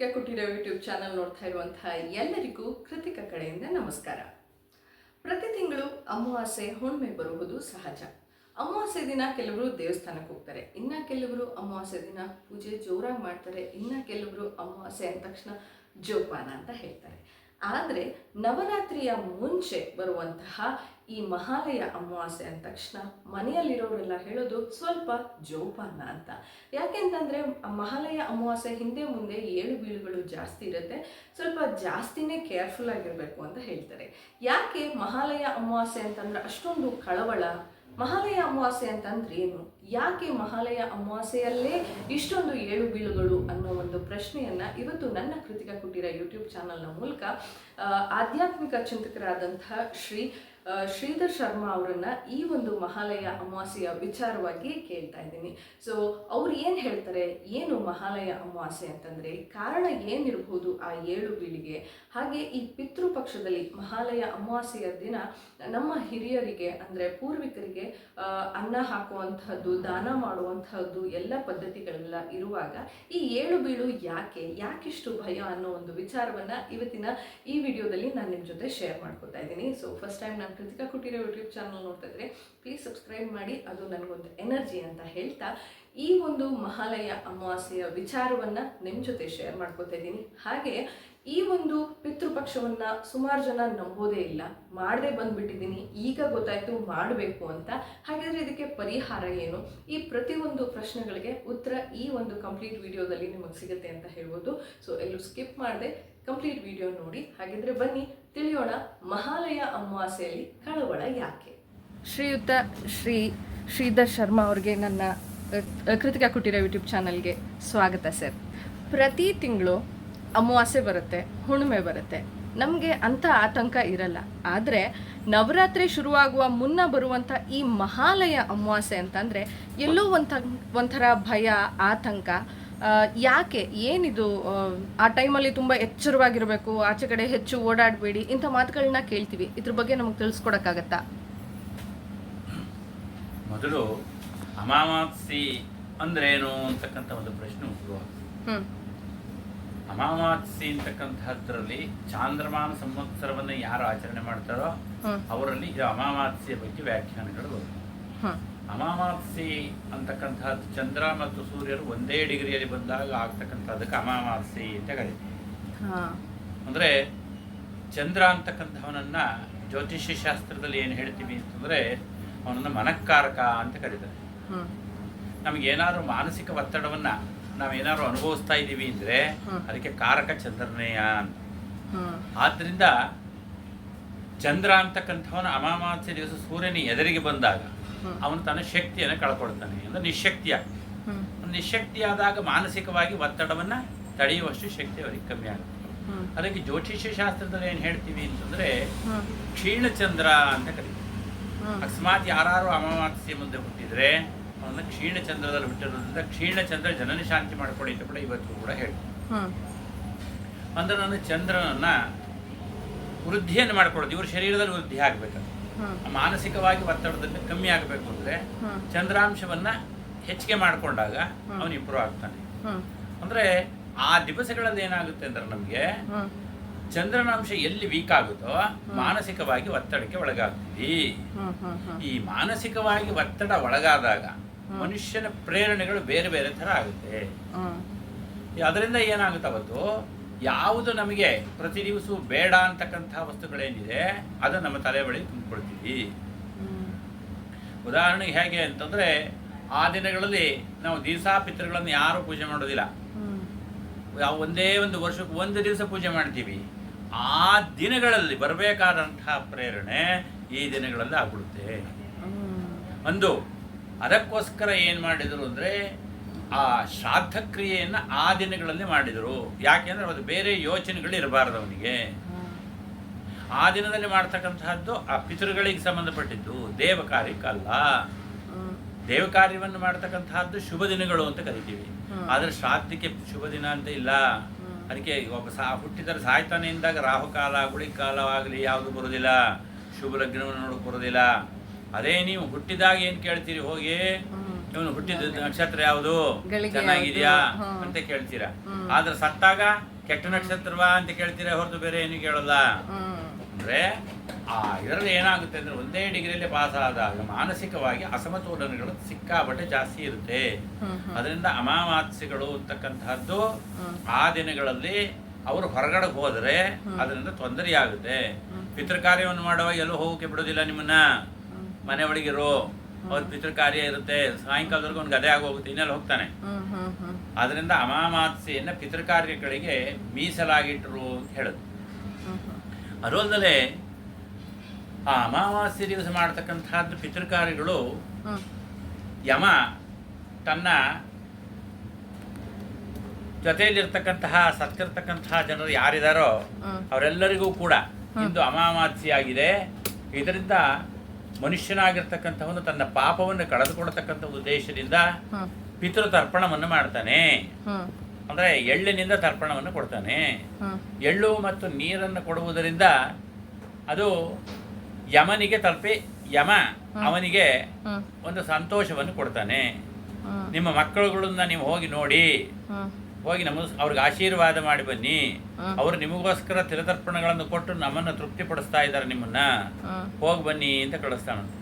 ಕೃತಿಕಾ ಕುಟೀರ YouTube channel ನೋಡ್ತಾ ಇರುವಂತಹ ಎಲ್ಲರಿಗೂ ಕೃತಿಕ ಕಡೆಯಿಂದ ನಮಸ್ಕಾರ. ಪ್ರತಿ ತಿಂಗಳು ಅಮಾವಾಸ್ಯೆ ಹುಣ್ಣಿಮೆ ಬರುವುದು ಸಹಜ. ಅಮಾವಾಸ್ಯೆ ದಿನ ಕೆಲವರು ದೇವಸ್ಥಾನಕ್ಕೆ ಹೋಗ್ತಾರೆ. ಇನ್ನ ಕೆಲವರು ಅಮಾವಾಸ್ಯೆ ದಿನ ಪೂಜೆ ಜೋರಾಗಿ ಮಾಡ್ತಾರೆ. ಇನ್ನ ಕೆಲವರು ಅಮಾವಾಸ್ಯೆ ಅಂದ ತಕ್ಷಣ ಜೋಪಾನ ಅಂತ ಹೇಳ್ತಾರೆ. ಆದರೆ ನವರಾತ್ರಿಯ ಮುಂಚೆ ಬರುವಂತಹ ಈ ಮಹಾಲಯ ಅಮಾವಾಸ್ಯೆ ಅಂದ ತಕ್ಷಣ ಮನೆಯಲ್ಲಿರೋರೆಲ್ಲ ಹೇಳೋದು ಸ್ವಲ್ಪ ಜೋಪಾನ ಅಂತ. ಯಾಕೆಂತಂದರೆ ಮಹಾಲಯ ಅಮಾವಾಸ್ಯೆ ಹಿಂದೆ ಮುಂದೆ ಏಳು ಬೀಳುಗಳು ಜಾಸ್ತಿ ಇರುತ್ತೆ. ಸ್ವಲ್ಪ ಜಾಸ್ತಿನೇ ಕೇರ್ಫುಲ್ ಆಗಿರಬೇಕು ಅಂತ ಹೇಳ್ತಾರೆ. ಯಾಕೆ ಮಹಾಲಯ ಅಮಾವಾಸ್ಯೆ ಅಂತಂದ್ರೆ ಅಷ್ಟೊಂದು ಕಳವಳ? ಮಹಾಲಯ ಅಮಾವಾಸ್ಯೆ ಅಂತಂದ್ರೆ ಏನು? ಯಾಕೆ ಮಹಾಲಯ ಅಮಾವಾಸ್ಯೆಯಲ್ಲೇ ಇಷ್ಟೊಂದು ಏಳು ಬೀಳುಗಳು ಅನ್ನೋ ಒಂದು ಪ್ರಶ್ನೆಯನ್ನ ಇವತ್ತು ನನ್ನ ಕೃತಿಕ ಕುಟೀರ ಯೂಟ್ಯೂಬ್ ಚಾನಲ್ನ ಮೂಲಕ ಆಧ್ಯಾತ್ಮಿಕ ಚಿಂತಕರಾದಂತಹ ಶ್ರೀ ಶ್ರೀಧರ್ ಶರ್ಮಾ ಅವರನ್ನ ಈ ಒಂದು ಮಹಾಲಯ ಅಮಾವಾಸ್ಯೆಯ ವಿಚಾರವಾಗಿ ಕೇಳ್ತಾ ಇದ್ದೀನಿ. ಸೊ ಅವ್ರು ಏನು ಹೇಳ್ತಾರೆ? ಏನು ಮಹಾಲಯ ಅಮಾವಾಸ್ಯೆ ಅಂತಂದ್ರೆ, ಕಾರಣ ಏನಿರಬಹುದು ಆ ಏಳು ಬೀಳಿಗೆ? ಹಾಗೆ ಈ ಪಿತೃಪಕ್ಷದಲ್ಲಿ ಮಹಾಲಯ ಅಮಾವಾಸ್ಯೆಯ ದಿನ ನಮ್ಮ ಹಿರಿಯರಿಗೆ, ಅಂದ್ರೆ ಪೂರ್ವಿಕರಿಗೆ ಅನ್ನ ಹಾಕುವಂತಹದ್ದು ದಾನ ಮಾಡುವಂತಹದ್ದು ಎಲ್ಲ ಪದ್ಧತಿಗಳೆಲ್ಲ ಇರುವಾಗ ಈ ಏಳು ಬೀಳು ಯಾಕೆ, ಯಾಕಿಷ್ಟು ಭಯ ಅನ್ನೋ ಒಂದು ವಿಚಾರವನ್ನ ಇವತ್ತಿನ ಈ ವಿಡಿಯೋದಲ್ಲಿ ನಾನು ನಿಮ್ಮ ಜೊತೆ ಶೇರ್ ಮಾಡ್ಕೊತಾ ಇದ್ದೀನಿ. ಸೊ ಫಸ್ಟ್ ಟೈಮ್ ನಾನು ಕೃತಿಕಾ ಕುಟೀರ ಯೂಟ್ಯೂಬ್ ಚಾನಲ್ ನೋಡ್ತಾ ಇದ್ರೆ ಪ್ಲೀಸ್ ಸಬ್ಸ್ಕ್ರೈಬ್ ಮಾಡಿ, ಅದು ನನಗೊಂದು ಎನರ್ಜಿ ಅಂತ ಹೇಳ್ತಾ ಈ ಒಂದು ಮಹಾಲಯ ಅಮಾವಾಸ್ಯೆಯ ವಿಚಾರವನ್ನು ನಿಮ್ಮ ಜೊತೆ ಶೇರ್ ಮಾಡ್ಕೊತಾ ಇದ್ದೀನಿ. ಹಾಗೆ ಈ ಒಂದು ಪಿತೃಪಕ್ಷವನ್ನ ಸುಮಾರು ಜನ ನಂಬೋದೇ ಇಲ್ಲ. ಮಾಡದೆ ಬಂದ್ಬಿಟ್ಟಿದ್ದೀನಿ. ಈಗ ಗೊತ್ತಾಯ್ತು ಮಾಡಬೇಕು ಅಂತ. ಹಾಗಾದ್ರೆ ಇದಕ್ಕೆ ಪರಿಹಾರ ಏನು? ಈ ಪ್ರತಿಯೊಂದು ಪ್ರಶ್ನೆಗಳಿಗೆ ಉತ್ತರ ಈ ಒಂದು ಕಂಪ್ಲೀಟ್ ವಿಡಿಯೋದಲ್ಲಿ ನಿಮಗೆ ಸಿಗುತ್ತೆ ಅಂತ ಹೇಳ್ಬೋದು. ಸೊ ಎಲ್ಲೂ ಸ್ಕಿಪ್ ಮಾಡದೆ. ಕಂಪ್ಲೀಟ್ ವಿಡಿಯೋ ನೋಡಿ. ಹಾಗಿದ್ರೆ ಬನ್ನಿ. ತಿಳಿಯೋಣ ಮಹಾಲಯ ಅಮಾವಾಸ್ಯೆಯಲ್ಲಿ ಕಳವಳ ಯಾಕೆ? ಶ್ರೀಯುತ ಶ್ರೀ ಶ್ರೀಧರ್ ಶರ್ಮಾ ಅವ್ರಿಗೆ ನನ್ನ ಕೃತಿಕಾ ಕುಟೀರ ಯೂಟ್ಯೂಬ್ ಚಾನಲ್ಗೆ ಸ್ವಾಗತ ಸರ್. ಪ್ರತಿ ತಿಂಗಳು ಅಮಾವಾಸ್ಯೆ ಬರುತ್ತೆ ಹುಣ್ಣಿಮೆ ಬರುತ್ತೆ. ನಮಗೆ ಅಂಥ ಆತಂಕ ಇರಲ್ಲ. ಆದರೆ ನವರಾತ್ರಿ ಶುರುವಾಗುವ ಮುನ್ನ ಬರುವಂಥ ಈ ಮಹಾಲಯ ಅಮಾವಾಸ್ಯೆ ಅಂತಂದರೆ ಎಲ್ಲೋ ಒಂಥ ಒಂಥರ ಭಯ ಆತಂಕ ಯಾಕೆ ಏನಿದು ಆ, ಟೈಮಲ್ಲಿ ತುಂಬ ಎಚ್ಚರವಾಗಿರಬೇಕು ಆಚೆ ಕಡೆ ಹೆಚ್ಚು ಓಡಾಡಬೇಡಿ ಇಂಥ ಮಾತುಗಳನ್ನ ಕೇಳ್ತೀವಿ. ಇದ್ರ ಬಗ್ಗೆ ನಮಗೆ ತಿಳಿಸ್ಕೊಡಕ್ಕಾಗತ್ತಾ? ಮೊದಲು ಅಮಾವಾಸ್ಯೆ ಏನು ಅಂತಕ್ಕಂಥ ಒಂದು ಪ್ರಶ್ನೆ ಅಮಾವಾಸ್ಯೆ ಅಂತಕ್ಕಂಥದ್ರಲ್ಲಿ ಚಾಂದ್ರಮಾನ ಸಂವತ್ಸರವನ್ನು ಯಾರು ಆಚರಣೆ ಮಾಡ್ತಾರೋ ಅವರಲ್ಲಿ ಇದು ಅಮಾವಾಸ್ಯ ಬಗ್ಗೆ ವ್ಯಾಖ್ಯಾನಗಳು ಬರುತ್ತೆ ಅಮಾವಾಸ್ಯೆ ಅಂತಕ್ಕಂಥದ್ದು ಚಂದ್ರ ಮತ್ತು ಸೂರ್ಯರು ಒಂದೇ ಡಿಗ್ರಿಯಲ್ಲಿ ಬಂದಾಗ ಆಗ್ತಕ್ಕಂಥದ್ದಕ್ಕೆ ಅಮಾವಾಸ್ಯೆ ಅಂತ ಕರೀತೀವಿ ಅಂದರೆ ಚಂದ್ರ ಅಂತಕ್ಕಂಥವನನ್ನ ಜ್ಯೋತಿಷ್ಯ ಶಾಸ್ತ್ರದಲ್ಲಿ ಏನು ಹೇಳ್ತೀವಿ ಅಂತಂದರೆ ಅವನನ್ನು ಮನಕ್ಕಾರಕ ಅಂತ ಕರೀತಾರೆ. ನಮ್ಗೆ ನಮಗೇನಾದ್ರು ಮಾನಸಿಕ ಒತ್ತಡವನ್ನ ನಾವೇನಾದ್ರು ಅನುಭವಿಸ್ತಾ ಇದ್ದೀವಿ ಅಂದರೆ ಅದಕ್ಕೆ ಕಾರಕ ಚಂದ್ರನೇಯ ಅಂತ. ಆದ್ದರಿಂದ ಚಂದ್ರ ಅಂತಕ್ಕಂಥವನ ಅಮಾವಾಸ್ಯ ದಿವಸ ಸೂರ್ಯನ ಎದುರಿಗೆ ಬಂದಾಗ. ಅವನು ತನ್ನ ಶಕ್ತಿಯನ್ನು ಕಳ್ಕೊಳ್ತಾನೆ ಅಂದ್ರೆ ನಿಶಕ್ತಿ ಹ್ಞೂ ನಿಶಕ್ತಿಯಾದಾಗ ಮಾನಸಿಕವಾಗಿ ಒತ್ತಡವನ್ನ ತಡೆಯುವಷ್ಟು ಶಕ್ತಿ ಅವರಿಗೆ ಕಮ್ಮಿ ಆಗುತ್ತೆ. ಅದಕ್ಕೆ ಜ್ಯೋತಿಷ್ಯ ಶಾಸ್ತ್ರದಲ್ಲಿ ಏನು ಹೇಳ್ತೀವಿ ಅಂತಂದ್ರೆ ಕ್ಷೀಣ ಕ್ಷೀಣಚಂದ್ರ ಅಂತ ಕರಿತೀವಿ. ಅಕಸ್ಮಾತ್ ಯಾರು ಅಮಾವಾಸ್ಯೆ ಮುಂದೆ ಹುಟ್ಟಿದ್ರೆ ಅವನ್ನ ಕ್ಷೀಣಚಂದ್ರದಲ್ಲಿ ಬಿಟ್ಟಿರೋದ್ರಿಂದ ಕ್ಷೀಣಚಂದ್ರ ಜನನ ಶಾಂತಿ ಮಾಡಿಕೊಡಿ ಅಂತ ಕೂಡ ಇವತ್ತು ಕೂಡ ಹೇಳಿ ಅಂದ್ರೆ ನನ್ನ ಚಂದ್ರನನ್ನ ವೃದ್ಧಿಯನ್ನು ಮಾಡ್ಕೊಳ್ಳೋದು. ಇವ್ರ ಶರೀರದಲ್ಲಿ ವೃದ್ಧಿ ಆಗಬೇಕು ಮಾನಸಿಕವಾಗಿ ಒತ್ತಡದಿಂದ ಕಮ್ಮಿ ಆಗಬೇಕು ಅಂದ್ರೆ ಚಂದ್ರಾಂಶವನ್ನ ಹೆಚ್ಚಿಗೆ ಮಾಡಿಕೊಂಡಾಗ. ಅವನು ಇಂಪ್ರೂವ್ ಆಗ್ತಾನೆ. ಅಂದ್ರೆ ಆ ದಿವಸಗಳಲ್ಲಿ ಏನಾಗುತ್ತೆ ಅಂದ್ರೆ ನಮಗೆ ಚಂದ್ರನಾಂಶ ಎಲ್ಲಿ ವೀಕ್ ಆಗುತ್ತೋ ಮಾನಸಿಕವಾಗಿ ಒತ್ತಡಕ್ಕೆ ಒಳಗಾಗ್ತೀವಿ. ಈ ಮಾನಸಿಕವಾಗಿ ಒತ್ತಡ ಒಳಗಾದಾಗ ಮನುಷ್ಯನ ಪ್ರೇರಣೆಗಳು ಬೇರೆ ಬೇರೆ ತರ ಆಗುತ್ತೆ. ಅದರಿಂದ ಏನಾಗುತ್ತೆ ಅವತ್ತು? ಯಾವುದು ನಮಗೆ ಪ್ರತಿ ದಿವಸ ಬೇಡ ಅಂತಕ್ಕಂಥ ವಸ್ತುಗಳೇನಿದೆ ಅದು ನಮ್ಮ ತಲೆ ಬಳಿ ತುಂಬಿಕೊಳ್ತೀವಿ. ಉದಾಹರಣೆಗೆ ಹೇಗೆ ಅಂತಂದ್ರೆ ಆ ದಿನಗಳಲ್ಲಿ ನಾವು ದಿವಸ ಪಿತೃಗಳನ್ನು ಯಾರು ಪೂಜೆ ಮಾಡೋದಿಲ್ಲ. ಯಾವ ಒಂದೇ ಒಂದು ವರ್ಷಕ್ಕೆ ಒಂದು ದಿವಸ ಪೂಜೆ ಮಾಡ್ತೀವಿ. ಆ ದಿನಗಳಲ್ಲಿ ಬರಬೇಕಾದಂತಹ ಪ್ರೇರಣೆ ಈ ದಿನಗಳಲ್ಲಿ ಆಗ್ಬಿಡುತ್ತೆ. ಒಂದು ಅದಕ್ಕೋಸ್ಕರ ಏನು ಮಾಡಿದರು ಅಂದರೆ ಆ ಶ್ರಾದ್ದ ಕ್ರಿಯೆಯನ್ನು ಆ ದಿನಗಳಲ್ಲಿ ಮಾಡಿದರು. ಯಾಕೆಂದರೆ ಅದು ಬೇರೆ ಯೋಚನೆಗಳು ಇರಬಾರ್ದು ಅವನಿಗೆ. ಆ ದಿನದಲ್ಲಿ ಮಾಡ್ತಕ್ಕಂತಹದ್ದು ಆ ಪಿತೃಗಳಿಗೆ ಸಂಬಂಧಪಟ್ಟಿದ್ದು ದೇವ ಕಾರ್ಯಕ್ಕಲ್ಲ ದೇವ ಕಾರ್ಯವನ್ನು ಮಾಡ್ತಕ್ಕಂತಹದ್ದು ಶುಭ ದಿನಗಳು ಅಂತ ಕರಿತೀವಿ. ಆದರೆ ಶ್ರಾದ್ದಕ್ಕೆ ಶುಭ ದಿನ ಅಂತ ಇಲ್ಲ. ಅದಕ್ಕೆ ಒಬ್ಬ ಸಾ ಹುಟ್ಟಿದರೆ ಸಾಯ್ತಾನೆ ಇಂದಾಗ ರಾಹುಕಾಲ ಗುಳಿಕಾಲವಾಗಲಿ ಯಾವುದು ಬರೋದಿಲ್ಲ. ಶುಭ ಲಗ್ನವನ್ನು ನೋಡಕ್ಕೆ ಬರೋದಿಲ್ಲ. ಅದೇ ನೀವು ಹುಟ್ಟಿದಾಗ ಏನ್ ಕೇಳ್ತೀರಿ? ಹೋಗಿ ಇವನು ಹುಟ್ಟಿದ ನಕ್ಷತ್ರ ಯಾವುದು? ಚೆನ್ನಾಗಿದ್ಯಾ? ಅಂತ ಕೇಳ್ತೀರಾ. ಆದ್ರೆ ಸತ್ತಾಗ ಕೆಟ್ಟ ನಕ್ಷತ್ರವಾ ಅಂತ ಕೇಳ್ತೀರಾ ಹೊರತು ಬೇರೆ ಏನು ಕೇಳಲ್ಲ? ಅಂದ್ರೆ ಆ ಇದರಲ್ಲಿ ಏನಾಗುತ್ತೆ ಅಂದ್ರೆ ಒಂದೇ ಡಿಗ್ರಿಯಲ್ಲಿ ಪಾಸ್ ಆದಾಗ ಮಾನಸಿಕವಾಗಿ ಅಸಮತೋಲನಗಳು ಸಿಕ್ಕಾಪಟ್ಟೆ ಜಾಸ್ತಿ ಇರುತ್ತೆ. ಅದರಿಂದ ಅಮಾವಾಸ್ಯಗಳು ಅಂತಕ್ಕಂತಹದ್ದು ಆ ದಿನಗಳಲ್ಲಿ ಅವರು ಹೊರಗಡೆ ಹೋದರೆ ಅದರಿಂದ ತೊಂದರೆ ಆಗುತ್ತೆ ಪಿತೃ ಕಾರ್ಯವನ್ನು ಮಾಡುವಾಗ ಎಲ್ಲೂ ಹೋಗಕ್ಕೆ ಬಿಡೋದಿಲ್ಲ ನಿಮ್ಮನ್ನ. ಮನೆ ಒಳಗಿರೋ ಅವ್ರ ಪಿತೃ ಕಾರ್ಯ ಇರುತ್ತೆ. ಸಾಯಂಕಾಲದವರೆಗೂ ಒಂದು ಗದೆ ಆಗೋಗುತ್ತೆ ಇನ್ನೆಲ್ಲ ಹೋಗ್ತಾನೆ? ಅದರಿಂದ ಅಮಾಮಾತ್ಸೆಯನ್ನ ಪಿತೃ ಕಾರ್ಯಗಳಿಗೆ ಮೀಸಲಾಗಿಟ್ಟರು ಅಂತ ಹೇಳುದು. ಅದಲ್ಲದೆ ಆ ಅಮಾವಾಸ್ಯ ದಿವಸ ಮಾಡ್ತಕ್ಕಂಥದ್ದು ಪಿತೃ ಕಾರ್ಯಗಳು ಯಮ ತನ್ನ ಜೊತೆಯಲ್ಲಿರ್ತಕ್ಕಂತಹ ಸತ್ತಿರ್ತಕ್ಕಂತಹ ಜನರು ಯಾರಿದಾರೋ ಅವರೆಲ್ಲರಿಗೂ ಕೂಡ ಇಂದು ಅಮಾವಾಸ್ಯೆ ಆಗಿದೆ ಇದರಿಂದ ಮನುಷ್ಯನಾಗಿರ್ತಕ್ಕಂಥವನು ತನ್ನ ಪಾಪವನ್ನು ಕಳೆದುಕೊಳ್ತಕ್ಕಂಥ ಉದ್ದೇಶದಿಂದ ಪಿತೃ ತರ್ಪಣವನ್ನು ಮಾಡ್ತಾನೆ. ಅಂದರೆ ಎಳ್ಳಿನಿಂದ ತರ್ಪಣವನ್ನು ಕೊಡ್ತಾನೆ. ಎಳ್ಳು ಮತ್ತು ನೀರನ್ನು ಕೊಡುವುದರಿಂದ ಅದು ಯಮನಿಗೆ ತಲುಪಿ ಯಮ ಅವನಿಗೆ ಒಂದು ಸಂತೋಷವನ್ನು ಕೊಡ್ತಾನೆ. ನಿಮ್ಮ ಮಕ್ಕಳುಗಳನ್ನ ನೀವು ಹೋಗಿ ನೋಡಿ. ಹೋಗಿ ನಮ್ಮ ಅವ್ರಿಗೆ ಆಶೀರ್ವಾದ ಮಾಡಿ ಬನ್ನಿ. ಅವ್ರು ನಿಮಗೋಸ್ಕರ ತಿಲತರ್ಪಣಗಳನ್ನು ಕೊಟ್ಟು ನಮ್ಮನ್ನು ತೃಪ್ತಿಪಡಿಸ್ತಾ ಇದ್ದಾರೆ ನಿಮ್ಮನ್ನ. ಹೋಗಿ ಬನ್ನಿ ಅಂತ ಕಳಿಸ್ತಾನಂತೆ.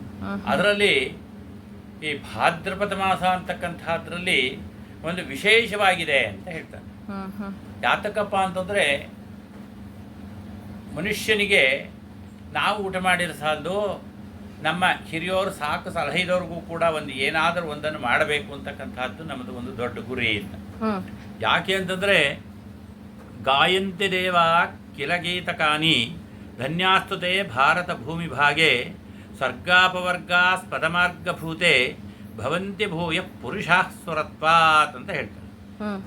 ಅದರಲ್ಲಿ ಈ ಭಾದ್ರಪದ ಮಾಸ ಅಂತಕ್ಕಂಥದ್ರಲ್ಲಿ ಒಂದು ವಿಶೇಷವಾಗಿದೆ ಅಂತ ಹೇಳ್ತಾನೆ ಯಾತಕಪ್ಪ ಅಂತಂದರೆ ಮನುಷ್ಯನಿಗೆ ನಾವು ಊಟ ಮಾಡಿರ ಸಾಲದು ನಮ್ಮ ಹಿರಿಯೋರು ಸಾಕು ಸಲಹಿದವ್ರಿಗೂ ಕೂಡ ಒಂದು ಏನಾದರೂ ಒಂದನ್ನು ಮಾಡಬೇಕು ಅಂತಕ್ಕಂಥದ್ದು ನಮ್ಮದು ಒಂದು ದೊಡ್ಡ ಗುರಿ ಅಂತ. ಯಾಕೆ ಅಂತಂದರೆ ಗಾಯಂತಿ ದೇವ ಕಿಲಗೀತಕಾನಿ ಧನ್ಯಾಸ್ತುತೆ ಭಾರತ ಭೂಮಿ ಭಾಗೆ ಸ್ವರ್ಗಾಪವರ್ಗಾ ಸ್ಪದಮಾರ್ಗಭೂತೆ ಭವಂತಿ ಭೂಯ ಪುರುಷಾಃ ಸ್ವರತ್ವಾತ್ ಅಂತ ಹೇಳ್ತಾರೆ.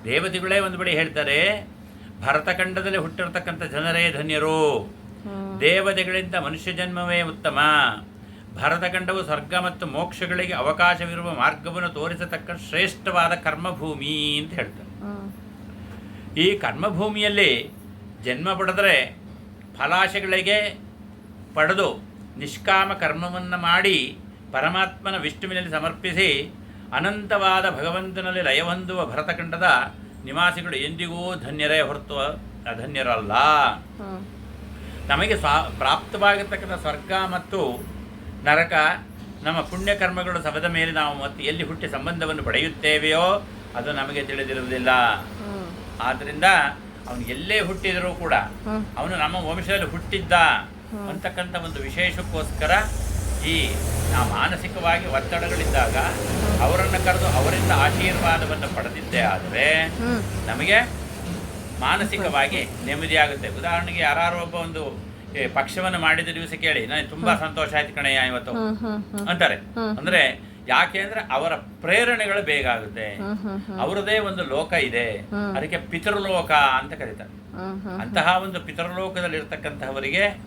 ದೇವತೆಗಳೇ ಒಂದು ಬಳಿ ಹೇಳ್ತಾರೆ ಭರತಖಂಡದಲ್ಲಿ ಹುಟ್ಟಿರ್ತಕ್ಕಂಥ ಜನರೇ ಧನ್ಯರು. ದೇವತೆಗಳಿಂದ ಮನುಷ್ಯ ಜನ್ಮವೇ ಉತ್ತಮ. ಭರತಖಂಡವು ಸ್ವರ್ಗ ಮತ್ತು ಮೋಕ್ಷಗಳಿಗೆ ಅವಕಾಶವಿರುವ ಮಾರ್ಗವನ್ನು ತೋರಿಸತಕ್ಕ ಶ್ರೇಷ್ಠವಾದ ಕರ್ಮಭೂಮಿ ಅಂತ ಹೇಳ್ತಾರೆ. ಈ ಕರ್ಮಭೂಮಿಯಲ್ಲಿ ಜನ್ಮ ಪಡೆದರೆ ಫಲಾಶಗಳಿಗೆ ಪಡೆದು ನಿಷ್ಕಾಮ ಕರ್ಮವನ್ನು ಮಾಡಿ ಪರಮಾತ್ಮನ ವಿಷ್ಣುವಿನಲ್ಲಿ ಸಮರ್ಪಿಸಿ ಅನಂತವಾದ ಭಗವಂತನಲ್ಲಿ ಲಯವೊಂದುವ ಭರತಖಂಡದ ನಿವಾಸಿಗಳು ಎಂದಿಗೂ ಧನ್ಯರೇ ಹೊರತು ಅಧನ್ಯರಲ್ಲ. ನಮಗೆ ಸ್ವಾ ಪ್ರಾಪ್ತವಾಗಿರ್ತಕ್ಕಂಥ ಸ್ವರ್ಗ ಮತ್ತು ನರಕ ನಮ್ಮ ಪುಣ್ಯಕರ್ಮಗಳು ಸಭದ ಮೇಲೆ ನಾವು ಮತ್ತೆ ಎಲ್ಲಿ ಹುಟ್ಟಿ ಸಂಬಂಧವನ್ನು ಪಡೆಯುತ್ತೇವೆಯೋ ಅದು ನಮಗೆ ತಿಳಿದಿರುವುದಿಲ್ಲ. ಆದ್ರಿಂದ ಆದ್ದರಿಂದ ಅವನು ಎಲ್ಲೇ ಹುಟ್ಟಿದರೂ ಕೂಡ ಅವನು ನಮ್ಮ ವಂಶದಲ್ಲಿ ಹುಟ್ಟಿದ್ದ. ಅಂತಕ್ಕಂಥ ಒಂದು ವಿಶೇಷಕ್ಕೋಸ್ಕರ ಈ ನಾವು ಮಾನಸಿಕವಾಗಿ ಒತ್ತಡಗಳಿದ್ದಾಗ ಅವರನ್ನು ಕರೆದು ಅವರಿಂದ ಆಶೀರ್ವಾದವನ್ನು ಪಡೆದಿದ್ದೇ ಆದರೆ ನಮಗೆ ಮಾನಸಿಕವಾಗಿ ನೆಮ್ಮದಿಯಾಗುತ್ತೆ. ಉದಾಹರಣೆಗೆ ಯಾರು ಒಬ್ಬ ಒಂದು ಪಕ್ಷವನ್ನು ಮಾಡಿದ ದಿವಸ ಕೇಳಿ ನನಗೆ ತುಂಬಾ ಸಂತೋಷ ಆಯ್ತು ಕಣಯ್ಯ ಇವತ್ತು. ಅಂತಾರೆ. ಅಂದ್ರೆ ಯಾಕೆ ಅಂದ್ರೆ ಅವರ ಪ್ರೇರಣೆಗಳು ಬೇಗ ಆಗುತ್ತೆ. ಅವರದೇ ಒಂದು ಲೋಕ ಇದೆ. ಅದಕ್ಕೆ ಪಿತೃಲೋಕ ಅಂತ ಕರೀತಾರೆ. ಅಂತಹ ಒಂದು ಪಿತೃಲೋಕದಲ್ಲಿ ಇರ್ತಕ್ಕಂತಹವರಿಗೆ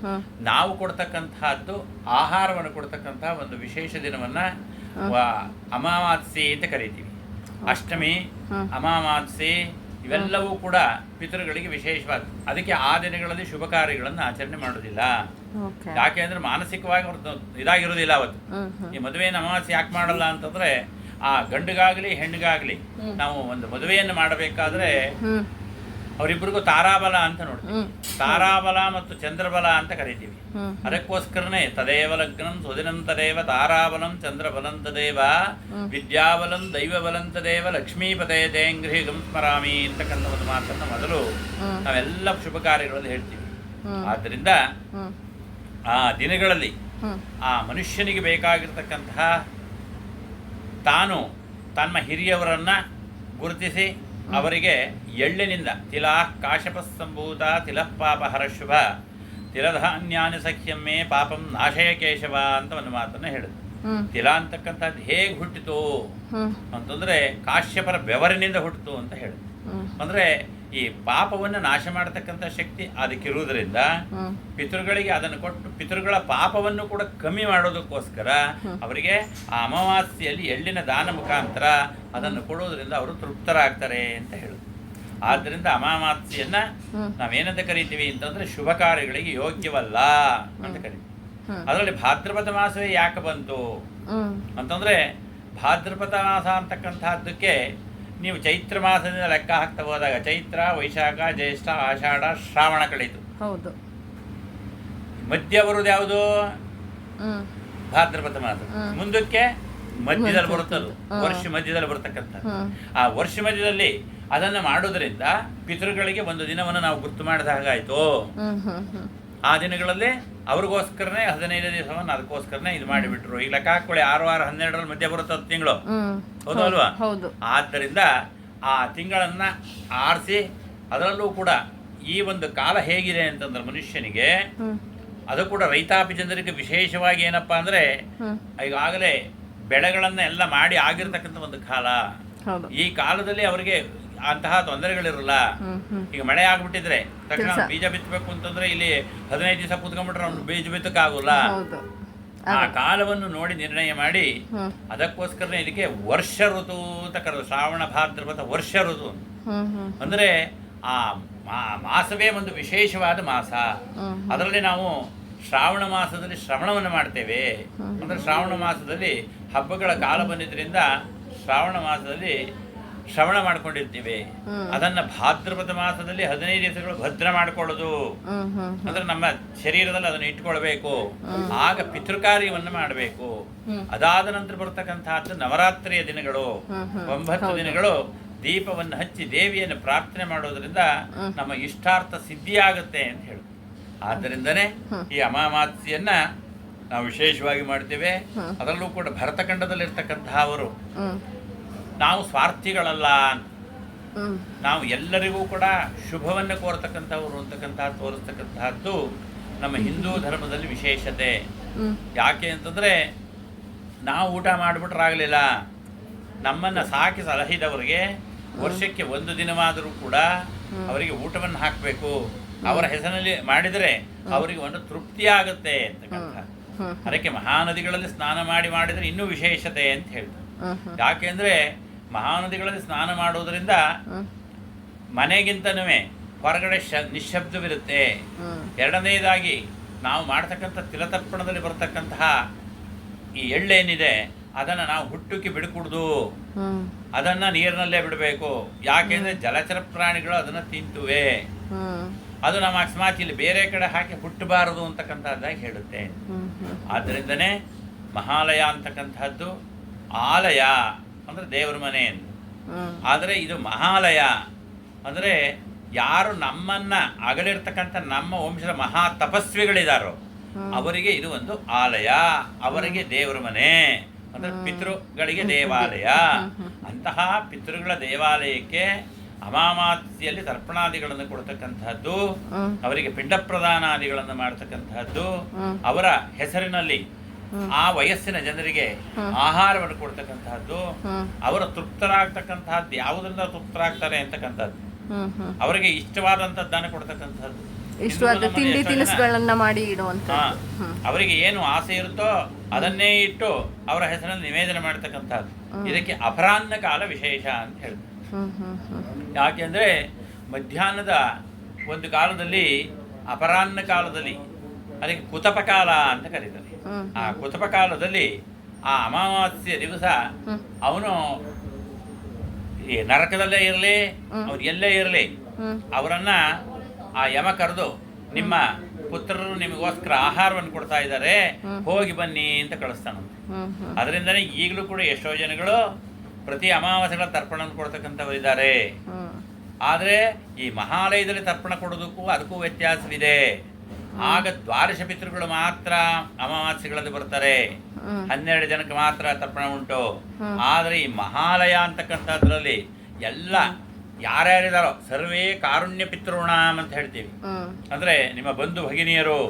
ನಾವು ಕೊಡ್ತಕ್ಕಂತಹದ್ದು ಆಹಾರವನ್ನು ಕೊಡ್ತಕ್ಕಂತಹ ಒಂದು ವಿಶೇಷ ದಿನವನ್ನ ಅಮಾವಾಸ್ಯ ಅಂತ ಕರಿತೀವಿ. ಅಷ್ಟಮಿ ಅಮಾವಾಸ್ಯೆ ಇವೆಲ್ಲವೂ ಕೂಡ ಪಿತೃಗಳಿಗೆ ವಿಶೇಷವಾದ ಅದಕ್ಕೆ ಆ ದಿನಗಳಲ್ಲಿ ಶುಭ ಕಾರ್ಯಗಳನ್ನು ಆಚರಣೆ ಮಾಡೋದಿಲ್ಲ ಯಾಕೆ ಅಂದ್ರೆ ಮಾನಸಿಕವಾಗಿ ಅವ್ರದ್ದು ಇದಾಗಿರೋದಿಲ್ಲ ಅವತ್ತು. ಈ ಮದುವೆ ಅಮಾವಾಸ್ಯ ಯಾಕೆ ಮಾಡಲ್ಲ ಅಂತಂದ್ರೆ ಆ ಗಂಡಿಗಾಗ್ಲಿ ಹೆಣ್ಣಿಗಾಗಲಿ ನಾವು ಒಂದು ಮದುವೆಯನ್ನು ಮಾಡಬೇಕಾದ್ರೆ ಅವರಿಬ್ಬರಿಗೂ ತಾರಾಬಲ ಅಂತ ನೋಡ್ತೀವಿ. ತಾರಾಬಲ ಮತ್ತು ಚಂದ್ರಬಲ ಅಂತ ಕರಿತೀವಿ. ಅದಕ್ಕೋಸ್ಕರನೇ ತದೇವ ಲಗ್ನಂ ಸುದಿನಂ ತದೇವ ತಾರಾಬಲಂ ಚಂದ್ರಬಲಂ ತದೇವ ಹ್ಮ್. ವಿದ್ಯಾಬಲಂ ದೈವಬಲಂ ತದೇವ ಲಕ್ಷ್ಮೀಪದೇ ದೇಂಗ್ರಿಗಂ ಸ್ಮರಾಮಿ ಅಂತಕ್ಕಂಥ ಒಂದು ಮಾತನ್ನು ಮೊದಲು ನಾವೆಲ್ಲ ಶುಭ ಕಾರ್ಯಗಳಲ್ಲಿ ಹೇಳ್ತೀವಿ. ಆದ್ದರಿಂದ ಆ ದಿನಗಳಲ್ಲಿ ಆ ಮನುಷ್ಯನಿಗೆ ಬೇಕಾಗಿರ್ತಕ್ಕಂತಹ ತಾನು ತನ್ನ ಹಿರಿಯವರನ್ನ ಗುರುತಿಸಿ ಅವರಿಗೆ ಎಳ್ಳಿನಿಂದ ತಿಲಾ ಕಾಶಪ ಸಂಭೂತ ತಿಲಃ ಪಾಪ ಹರಶುಭ ತಿಲಧಾನ್ಯಾನಿ ಸಖ್ಯಮ್ಮೆ ಪಾಪಂ ನಾಶಯ ಕೇಶವ ಅಂತ ಒಂದು ಮಾತನ್ನು ಹ್ಮ್. ತಿಲ ಅಂತಕ್ಕಂಥದ್ದು ಹೇಗೆ ಹುಟ್ಟಿತು? ಅಂತಂದ್ರೆ ಕಾಶ್ಯಪರ ಬೆವರಿನಿಂದ ಹುಟ್ಟಿತು ಅಂತ ಹ್ಮ್. ಅಂದ್ರೆ ಈ ಪಾಪವನ್ನು ನಾಶ ಮಾಡತಕ್ಕಂಥ ಶಕ್ತಿ ಅದಕ್ಕಿರುವುದರಿಂದ ಪಿತೃಗಳಿಗೆ ಅದನ್ನು ಕೊಟ್ಟು ಪಿತೃಗಳ ಪಾಪವನ್ನು ಕೂಡ ಕಮ್ಮಿ ಮಾಡೋದಕ್ಕೋಸ್ಕರ ಅವರಿಗೆ ಆ ಅಮಾವಾಸ್ಯೆಯಲ್ಲಿ ಎಳ್ಳಿನ ದಾನ ಮುಖಾಂತರ ಅದನ್ನು ಕೊಡುವುದರಿಂದ ಅವರು ತೃಪ್ತರಾಗ್ತಾರೆ ಅಂತ ಹೇಳುದು. ಆದ್ದರಿಂದ ಅಮಾವಾಸ್ಯೆಯನ್ನ. ನಾವೇನಂತ ಕರಿತೀವಿ ಅಂತಂದ್ರೆ ಶುಭ ಕಾರ್ಯಗಳಿಗೆ ಯೋಗ್ಯವಲ್ಲ ಅಂತ ಕರಿತೀವಿ. ಅದರಲ್ಲಿ ಭಾದ್ರಪದ ಮಾಸವೇ ಯಾಕೆ ಬಂತು ಅಂತಂದ್ರೆ ಭಾದ್ರಪದ ಮಾಸ ಅಂತಕ್ಕಂಥದ್ದಕ್ಕೆ ನೀವು ಚೈತ್ರ ಮಾಸದಿಂದ ಲೆಕ್ಕ ಹಾಕ್ತಾ ಹೋದಾಗ ಚೈತ್ರ ವೈಶಾಖ ಜ್ಯೇಷ್ಠ ಆಷಾಢ ಶ್ರಾವಣ ಕಳೀತು ಹೌದು. ಮಧ್ಯ ಬರುವುದು ಯಾವುದು? ಭಾದ್ರಪದ ಮಾಸ. ಮುಂದಕ್ಕೆ ಮಧ್ಯದಲ್ಲಿ ಮಧ್ಯ ಬರುತ್ತದು. ವರ್ಷ ಮಧ್ಯದಲ್ಲಿ ಬರ್ತಕ್ಕಂಥ ಆ ವರ್ಷ ಮಧ್ಯದಲ್ಲಿ ಅದನ್ನು ಮಾಡೋದ್ರಿಂದ ಪಿತೃಗಳಿಗೆ ಒಂದು ದಿನವನ್ನು ನಾವು ಗುರ್ತು ಮಾಡಿದ ಹಾಗಾಯ್ತು. ಆ ದಿನಗಳಲ್ಲಿ ಅವ್ರಿಗೋಸ್ಕರನೇ ಹದಿನೈದು ದಿವಸವನ್ನು ಅದಕ್ಕೋಸ್ಕರನೇ ಇದು ಮಾಡಿಬಿಟ್ರು. ಈಗ ಲೆಕ್ಕ ಹಾಕೊಳ್ಳಿ ಆರು ವಾರ ಹನ್ನೆರಡರಲ್ಲಿ ಮಧ್ಯ ಬರುತ್ತೆ ತಿಂಗಳು. ಹ್ಮ್. ಹೌದು ಅಲ್ವಾ? ಹೌದು ಆದ್ದರಿಂದ ಆ ತಿಂಗಳನ್ನ ಆರಿಸಿ ಅದರಲ್ಲೂ ಕೂಡ ಈ ಒಂದು ಕಾಲ ಹೇಗಿದೆ ಅಂತಂದ್ರೆ ಮನುಷ್ಯನಿಗೆ ಅದು ಕೂಡ ರೈತಾಪಿ ಜನರಿಗೆ ವಿಶೇಷವಾಗಿ ಏನಪ್ಪಾ ಅಂದ್ರೆ ಈಗಾಗಲೇ ಬೆಳೆಗಳನ್ನ ಎಲ್ಲ ಮಾಡಿ ಆಗಿರ್ತಕ್ಕಂಥ ಒಂದು ಕಾಲ. ಈ ಕಾಲದಲ್ಲಿ ಅವರಿಗೆ ಅಂತಹ ತೊಂದರೆಗಳಿರಲ್ಲ. ಈಗ ಮಳೆ ಆಗ್ಬಿಟ್ಟಿದ್ರೆ ತಕ್ಷಣ ಬೀಜ ಬಿತ್ತಬೇಕು ಅಂತಂದ್ರೆ ಇಲ್ಲಿ ಹದಿನೈದು ದಿವಸ ಕೂತ್ಕೊಂಡ್ಬಿಟ್ರೆ ಅವ್ನು ಬೀಜ ಬಿತ್ತಕ್ಕಾಗಲ್ಲ. ಆ ಕಾಲವನ್ನು ನೋಡಿ ನಿರ್ಣಯ ಮಾಡಿ ಅದಕ್ಕೋಸ್ಕರನೇ ಇದಕ್ಕೆ ವರ್ಷ ಋತು ಅಂತ ಕರೆದು ಶ್ರಾವಣ ಭಾದ್ರಪದ ವರ್ಷ ಋತು ಹ್ಮ್ ಆ ಮಾಸವೇ ಒಂದು ವಿಶೇಷವಾದ ಮಾಸ. ಅದರಲ್ಲಿ ನಾವು ಶ್ರಾವಣ ಮಾಸದಲ್ಲಿ ಶ್ರವಣವನ್ನು ಮಾಡ್ತೇವೆ. ಅಂದ್ರೆ ಅಂದರೆ ಶ್ರಾವಣ ಮಾಸದಲ್ಲಿ ಹಬ್ಬಗಳ ಕಾಲ ಬಂದಿದ್ದರಿಂದ ಶ್ರಾವಣ ಮಾಸದಲ್ಲಿ ಶ್ರವಣ ಮಾಡ್ಕೊಂಡಿರ್ತೀವಿ. ಅದನ್ನ ಭಾದ್ರಪದ ಮಾಸದಲ್ಲಿ ಹದಿನೈದು ದಿವಸಗಳು ಭದ್ರ ಮಾಡ್ಕೊಳ್ಳೋದು. ಅಂದ್ರೆ ನಮ್ಮ ಶರೀರದಲ್ಲಿ ಅದನ್ನ ಇಟ್ಕೊಳ್ಬೇಕು. ಆಗ ಪಿತೃಕಾರ್ಯವನ್ನು ಮಾಡಬೇಕು. ಅದಾದ ನಂತರ ಬರ್ತಕ್ಕಂತಹದ್ದು ನವರಾತ್ರಿಯ ದಿನಗಳು. ಒಂಬತ್ತು ದಿನಗಳು ದೀಪವನ್ನು ಹಚ್ಚಿ ದೇವಿಯನ್ನು ಪ್ರಾರ್ಥನೆ ಮಾಡೋದ್ರಿಂದ ನಮ್ಮ ಇಷ್ಟಾರ್ಥ ಸಿದ್ಧಿಯಾಗುತ್ತೆ ಅಂತ ಹೇಳುದು ಆದ್ದರಿಂದನೇ. ಈ ಅಮಾವಾಸ್ಯೆಯನ್ನ ನಾವು ವಿಶೇಷವಾಗಿ ಮಾಡ್ತೇವೆ. ಅದರಲ್ಲೂ ಕೂಡ ಭರತಖಂಡದಲ್ಲಿರ್ತಕ್ಕಂತಹ ಅವರು ನಾವು ಸ್ವಾರ್ಥಿಗಳಲ್ಲ ನಾವು ಎಲ್ಲರಿಗೂ ಕೂಡ ಶುಭವನ್ನು ಕೋರ್ತಕ್ಕಂಥವ್ರು ಅಂತಕ್ಕಂತಹ ತೋರಿಸ್ತಕ್ಕಂತಹದ್ದು ನಮ್ಮ ಹಿಂದೂ ಧರ್ಮದಲ್ಲಿ ವಿಶೇಷತೆ. ಯಾಕೆ ಅಂತಂದರೆ ನಾವು ಊಟ ಮಾಡಿಬಿಟ್ರಾಗಲಿಲ್ಲ. ನಮ್ಮನ್ನು ಸಾಕಿ ಸಲಹಿದವರಿಗೆ ವರ್ಷಕ್ಕೆ ಒಂದು ದಿನವಾದರೂ ಕೂಡ ಅವರಿಗೆ ಊಟವನ್ನು ಹಾಕಬೇಕು. ಅವರ ಹೆಸರಿನಲ್ಲಿ ಮಾಡಿದರೆ ಅವರಿಗೆ ಒಂದು ತೃಪ್ತಿ ಆಗುತ್ತೆ ಅಂತಕ್ಕಂಥ. ಅದಕ್ಕೆ ಮಹಾನದಿಗಳಲ್ಲಿ ಸ್ನಾನ ಮಾಡಿ ಮಾಡಿದರೆ ಇನ್ನೂ ವಿಶೇಷತೆ ಅಂತ ಹೇಳ್ತಾರೆ. ಯಾಕೆಂದರೆ ಮಹಾನದಿಗಳಲ್ಲಿ ಸ್ನಾನ ಮಾಡೋದರಿಂದ ಮನೆಗಿಂತನೂ ಹೊರಗಡೆ ಶ ನಿಶಬ್ದವಿರುತ್ತೆ ಎರಡನೇದಾಗಿ ನಾವು ಮಾಡ್ತಕ್ಕಂಥ ತಿಲತರ್ಪಣದಲ್ಲಿ ಬರ್ತಕ್ಕಂತಹ ಈ ಎಳ್ಳೇನಿದೆ ಅದನ್ನ ನಾವು ಹುಟ್ಟುಕಿ ಬಿಡಕೂಡ್ದು. ಅದನ್ನ ನೀರಿನಲ್ಲೇ ಬಿಡಬೇಕು. ಯಾಕೆಂದ್ರೆ ಜಲಚರ ಪ್ರಾಣಿಗಳು ಅದನ್ನ ತಿಂತುವೆ. ಅದು ನಮ್ಮ ಅಕಸ್ಮಾತ್ ಇಲ್ಲಿ ಬೇರೆ ಕಡೆ ಹಾಕಿ ಹುಟ್ಟಬಾರದು ಅಂತಕ್ಕಂಥದ್ದಾಗಿ ಹೇಳುತ್ತೆ ಆದ್ದರಿಂದನೇ ಮಹಾಲಯ ಅಂತಕ್ಕಂಥದ್ದು ಆಲಯ. ಅಂದರೆ ದೇವರ ಮನೆ ಎಂದು ಆದರೆ ಇದು ಮಹಾಲಯ. ಅಂದರೆ ಯಾರು ನಮ್ಮನ್ನ ಅಗಲಿರ್ತಕ್ಕಂಥ ನಮ್ಮ ವಂಶದ ಮಹಾ ತಪಸ್ವಿಗಳಿದಾರೋ ಅವರಿಗೆ ಇದು ಒಂದು ಆಲಯ. ಅವರಿಗೆ ದೇವರ ಮನೆ. ಅಂದರೆ. ಪಿತೃಗಳಿಗೆ ದೇವಾಲಯ. ಅಂತಹ ಪಿತೃಗಳ ದೇವಾಲಯಕ್ಕೆ ಅಮಾವಾಸ್ಯೆಯಲ್ಲಿ ತರ್ಪಣಾದಿಗಳನ್ನು ಕೊಡ್ತಕ್ಕಂತಹದ್ದು ಅವರಿಗೆ ಪಿಂಡ ಪ್ರದಾನಾದಿಗಳನ್ನು ಮಾಡ್ತಕ್ಕಂತಹದ್ದು ಅವರ ಹೆಸರಿನಲ್ಲಿ. ಆ ವಯಸ್ಸಿನ ಜನರಿಗೆ ಆಹಾರವನ್ನು ಕೊಡ್ತಕ್ಕಂತಹದ್ದು ಅವರ ತೃಪ್ತರಾಗ್ತಕ್ಕಂತಹದ್ದು ಯಾವುದರಿಂದ ತೃಪ್ತರಾಗ್ತಾರೆ ಅಂತಕ್ಕಂಥದ್ದು. ಅವರಿಗೆ ಇಷ್ಟವಾದಂಥದ್ದನ್ನು ಕೊಡ್ತಕ್ಕಂಥದ್ದು. ಇಷ್ಟವಾದ ತಿಂಡಿ ತಿನಿಸುಗಳನ್ನ ಮಾಡಿ ಇಡುವಂತ ಅವರಿಗೆ ಏನು ಆಸೆ ಇರುತ್ತೋ ಅದನ್ನೇ ಇಟ್ಟು ಅವರ ಹೆಸರಲ್ಲಿ ನಿವೇದನೆ ಮಾಡತಕ್ಕಂಥದ್ದು. ಇದಕ್ಕೆ ಅಪರಾಹ್ನ ಕಾಲ ವಿಶೇಷ ಅಂತ ಹೇಳ್ತಾರೆ. ಯಾಕೆಂದ್ರೆ ಮಧ್ಯಾಹ್ನದ ಒಂದು ಕಾಲದಲ್ಲಿ ಅಪರಾಹ್ನ ಕಾಲದಲ್ಲಿ ಅದಕ್ಕೆ ಕುತಪ ಕಾಲ ಅಂತ ಕರೀತಾರೆ. ಆ ಕುತಪ ಕಾಲದಲ್ಲಿ ಆ ಅಮಾವಾಸ್ಯ ದಿವಸ ಅವನು ಈ ನರಕದಲ್ಲೇ ಇರಲಿ. ಅವ್ರು ಎಲ್ಲೇ ಇರಲಿ ಅವರನ್ನ ಆ ಯಮ ಕರೆದು ನಿಮ್ಮ ಪುತ್ರರು ನಿಮಗೋಸ್ಕರ ಆಹಾರವನ್ನು ಕೊಡ್ತಾ ಇದ್ದಾರೆ ಹೋಗಿ ಬನ್ನಿ ಅಂತ ಕಳಿಸ್ತಾನಂತೆ ಹ್ಮ್ ಅದರಿಂದನೇ ಈಗಲೂ ಕೂಡ ಎಷ್ಟೋ ಜನಗಳು ಪ್ರತಿ ಅಮಾವಾಸ್ಯೆಗಳ ತರ್ಪಣ ಕೊಡ್ತಕ್ಕಂಥವರಿದ್ದಾರೆ ಆದರೆ ಈ ಮಹಾಲಯದಲ್ಲಿ ತರ್ಪಣ ಕೊಡೋದಕ್ಕೂ ಅದಕ್ಕೂ ವ್ಯತ್ಯಾಸವಿದೆ. ಆಗ ದ್ವಾದಶ ಪಿತೃಗಳು ಮಾತ್ರ ಅಮಾವಾಸ್ಯಗಳಲ್ಲಿ ಬರ್ತಾರೆ. ಹನ್ನೆರಡು ಜನಕ್ಕೆ ಮಾತ್ರ ತರ್ಪಣ ಉಂಟು. ಆದ್ರೆ ಈ ಮಹಾಲಯ ಅಂತಕ್ಕಂಥದ್ರಲ್ಲಿ ಎಲ್ಲ ಯಾರ್ಯಾರಿದಾರೋ ಸರ್ವೇ ಕಾರುಣ್ಯ ಪಿತೃಣಾಮ್ ಅಂತ ಹೇಳ್ತೀವಿ. ಅಂದ್ರೆ ನಿಮ್ಮ ಬಂಧು ಭಗಿನಿಯರು.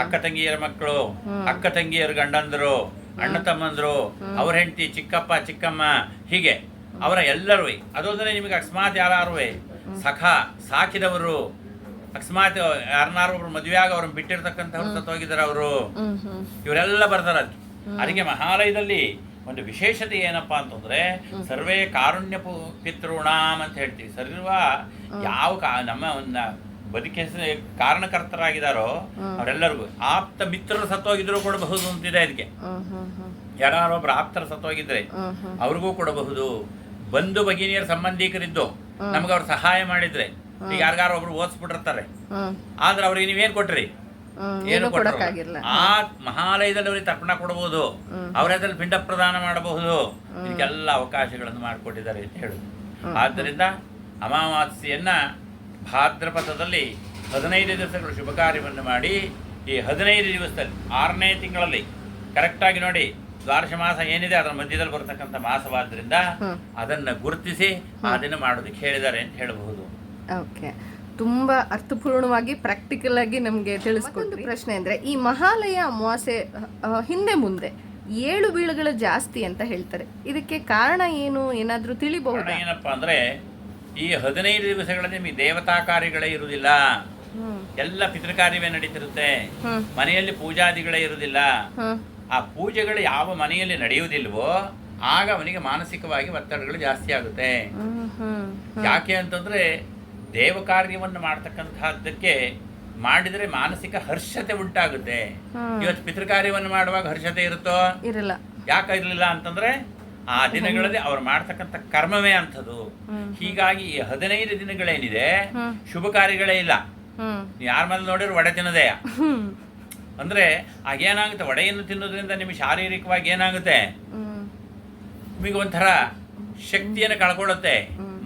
ಅಕ್ಕ ತಂಗಿಯರ ಮಕ್ಕಳು. ಅಕ್ಕ ತಂಗಿಯರು ಗಂಡಂದರು ಅಣ್ಣ ತಮ್ಮಂದ್ರು. ಅವ್ರ ಹೆಂಡತಿ ಚಿಕ್ಕಪ್ಪ ಚಿಕ್ಕಮ್ಮ ಹೀಗೆ. ಅವರ ಎಲ್ಲರೂ ಅದೊಂದರೆ ನಿಮಗೆ ಅಕಸ್ಮಾತ್ ಯಾರು ಸಖ ಸಾಕಿದವರು ಅಕಸ್ಮಾತ್ ಯಾರನ್ನಾರು ಒಬ್ರು ಮದುವೆ ಆಗ ಅವ್ರನ್ನ ಬಿಟ್ಟಿರ್ತಕ್ಕಂಥವ್ರು ಸತ್ತೋಗಿದ್ದಾರೆ ಅವರು. ಇವರೆಲ್ಲ ಬರ್ತಾರೆ ಅದಕ್ಕೆ ಅದಕ್ಕೆ ಮಹಾಲಯದಲ್ಲಿ ಒಂದು ವಿಶೇಷತೆ ಏನಪ್ಪಾ ಅಂತಂದ್ರೆ ಸರ್ವೇ ಕಾರುಣ್ಯ ಪಿತೃಣಾಮ್ ಅಂತ ಹೇಳ್ತೀವಿ. ಸರ್ವ ಯಾವ ಕಾ ನಮ್ಮ ಒಂದು ಬದುಕಿ ಕಾರಣಕರ್ತರಾಗಿದ್ದಾರೋ. ಅವರೆಲ್ಲರಿಗೂ ಆಪ್ತ ಮಿತ್ರರು ಸತ್ತೋಗಿದ್ರು ಕೊಡಬಹುದು ಅಂತಿದೆ ಅದಕ್ಕೆ ಯಾರೊಬ್ರು ಆಪ್ತರ ಸತ್ತೋಗಿದ್ರೆ ಅವ್ರಿಗೂ ಕೊಡಬಹುದು. ಬಂಧು ಭಗಿನಿಯರ ಸಂಬಂಧಿಕರಿದ್ದು ನಮ್ಗೆ ಅವ್ರು ಸಹಾಯ ಮಾಡಿದ್ರೆ. ಈಗ ಯಾರಿಗಾರ ಒಬ್ರು ಓದಿಸ್ಬಿಟ್ಟಿರ್ತಾರೆ. ಆದ್ರೆ ಅವ್ರಿಗೆ ನೀವೇನ್ ಕೊಟ್ರಿ? ಏನು ಕೊಡಕ್ಕಾಗಿಲ್ಲ. ಆ ಮಹಾಲಯದಲ್ಲಿ ಅವ್ರಿಗೆ ತರ್ಪಣ ಕೊಡಬಹುದು ಅವರದಲ್ಲಿ ಪಿಂಡ ಪ್ರದಾನ ಮಾಡಬಹುದು. ಇದಕ್ಕೆಲ್ಲ ಅವಕಾಶಗಳನ್ನು ಮಾಡಿಕೊಟ್ಟಿದ್ದಾರೆ ಅಂತ ಹೇಳುದು. ಆದ್ದರಿಂದ ಅಮಾವಾಸ್ಯೆಯನ್ನ ಭಾದ್ರಪದದಲ್ಲಿ ಹದಿನೈದು ದಿವಸಗಳು ಶುಭ ಕಾರ್ಯವನ್ನು ಮಾಡಿ ಈ ಹದಿನೈದು ದಿವಸದಲ್ಲಿ ಆರನೇ ತಿಂಗಳಲ್ಲಿ ಕರೆಕ್ಟಾಗಿ ನೋಡಿ ದ್ವಾರಶ ಮಾಸ ಏನಿದೆ ಅದರ ಮಧ್ಯದಲ್ಲಿ ಬರತಕ್ಕಂಥ ಮಾಸವಾದ್ರಿಂದ ಅದನ್ನು ಅದನ್ನ ಗುರುತಿಸಿ ಆ ದಿನ ಮಾಡೋದಕ್ಕೆ ಹೇಳಿದ್ದಾರೆ ಅಂತ ಹೇಳಬಹುದು. ಓಕೆ ತುಂಬಾ ಅರ್ಥಪೂರ್ಣವಾಗಿ ಪ್ರಾಕ್ಟಿಕಲ್ ಆಗಿ ನಮಗೆ ತಿಳಿಸ್ಕೊಂಡು ಪ್ರಶ್ನೆ ಅಂದ್ರೆ ಈ ಮಹಾಲಯ ಅಮಾವಾಸ್ಯೆ ಹಿಂದೆ ಮುಂದೆ ಏಳು ಬೀಳುಗಳು ಜಾಸ್ತಿ ಅಂತ ಹೇಳ್ತಾರೆ. ಇದಕ್ಕೆ ಕಾರಣ ಏನು? ಏನಾದ್ರೂ ತಿಳಿಬಹುದು? ಏನಪ್ಪಾ ಅಂದ್ರೆ ಈ ಹದಿನೈದು ದಿವಸಗಳಲ್ಲಿ ನಿಮಗೆ ದೇವತಾ ಕಾರ್ಯಗಳೇ ಇರುವುದಿಲ್ಲ. ಎಲ್ಲ ಪಿತೃಕಾರ್ಯವೇ ನಡೀತಿರುತ್ತೆ. ಮನೆಯಲ್ಲಿ ಪೂಜಾದಿಗಳೇ ಇರುವುದಿಲ್ಲ. ಆ ಪೂಜೆಗಳು ಯಾವ ಮನೆಯಲ್ಲಿ ನಡೆಯುವುದಿಲ್ವೋ ಆಗ ಅವನಿಗೆ ಮಾನಸಿಕವಾಗಿ ಒತ್ತಡಗಳು ಜಾಸ್ತಿ ಆಗುತ್ತೆ. ಯಾಕೆ ಅಂತಂದ್ರೆ ದೇವ ಕಾರ್ಯವನ್ನು ಮಾಡ್ತಕ್ಕಂತಹದ್ದಕ್ಕೆ ಮಾಡಿದರೆ ಮಾನಸಿಕ ಹರ್ಷತೆ ಉಂಟಾಗುತ್ತೆ. ಇವತ್ತು ಪಿತೃ ಕಾರ್ಯವನ್ನು ಮಾಡುವಾಗ ಹರ್ಷತೆ ಇರುತ್ತೋ? ಇರಲ್ಲ. ಯಾಕೆ ಇರಲಿಲ್ಲ ಅಂತಂದ್ರೆ ಆ ದಿನಗಳಲ್ಲಿ ಅವ್ರು ಮಾಡ್ತಕ್ಕಂತ ಕರ್ಮವೇ ಅಂಥದ್ದು. ಹೀಗಾಗಿ ಈ ಹದಿನೈದು ದಿನಗಳೇನಿದೆ. ಶುಭ ಕಾರ್ಯಗಳೇ ಇಲ್ಲ. ಯಾರ ಮೇಲೆ ನೋಡಿದ್ರು ಒಡೆ ತಿನ್ನೋದೇ? ಅಂದ್ರೆ ಆಗೇನಾಗುತ್ತೆ? ಒಡೆಯನ್ನು ತಿನ್ನೋದ್ರಿಂದ ನಿಮಗೆ ಶಾರೀರಿಕವಾಗಿ ಏನಾಗುತ್ತೆ? ನಿಮಗೆ ಒಂಥರ ಶಕ್ತಿಯನ್ನು ಕಳ್ಕೊಳ್ಳುತ್ತೆ.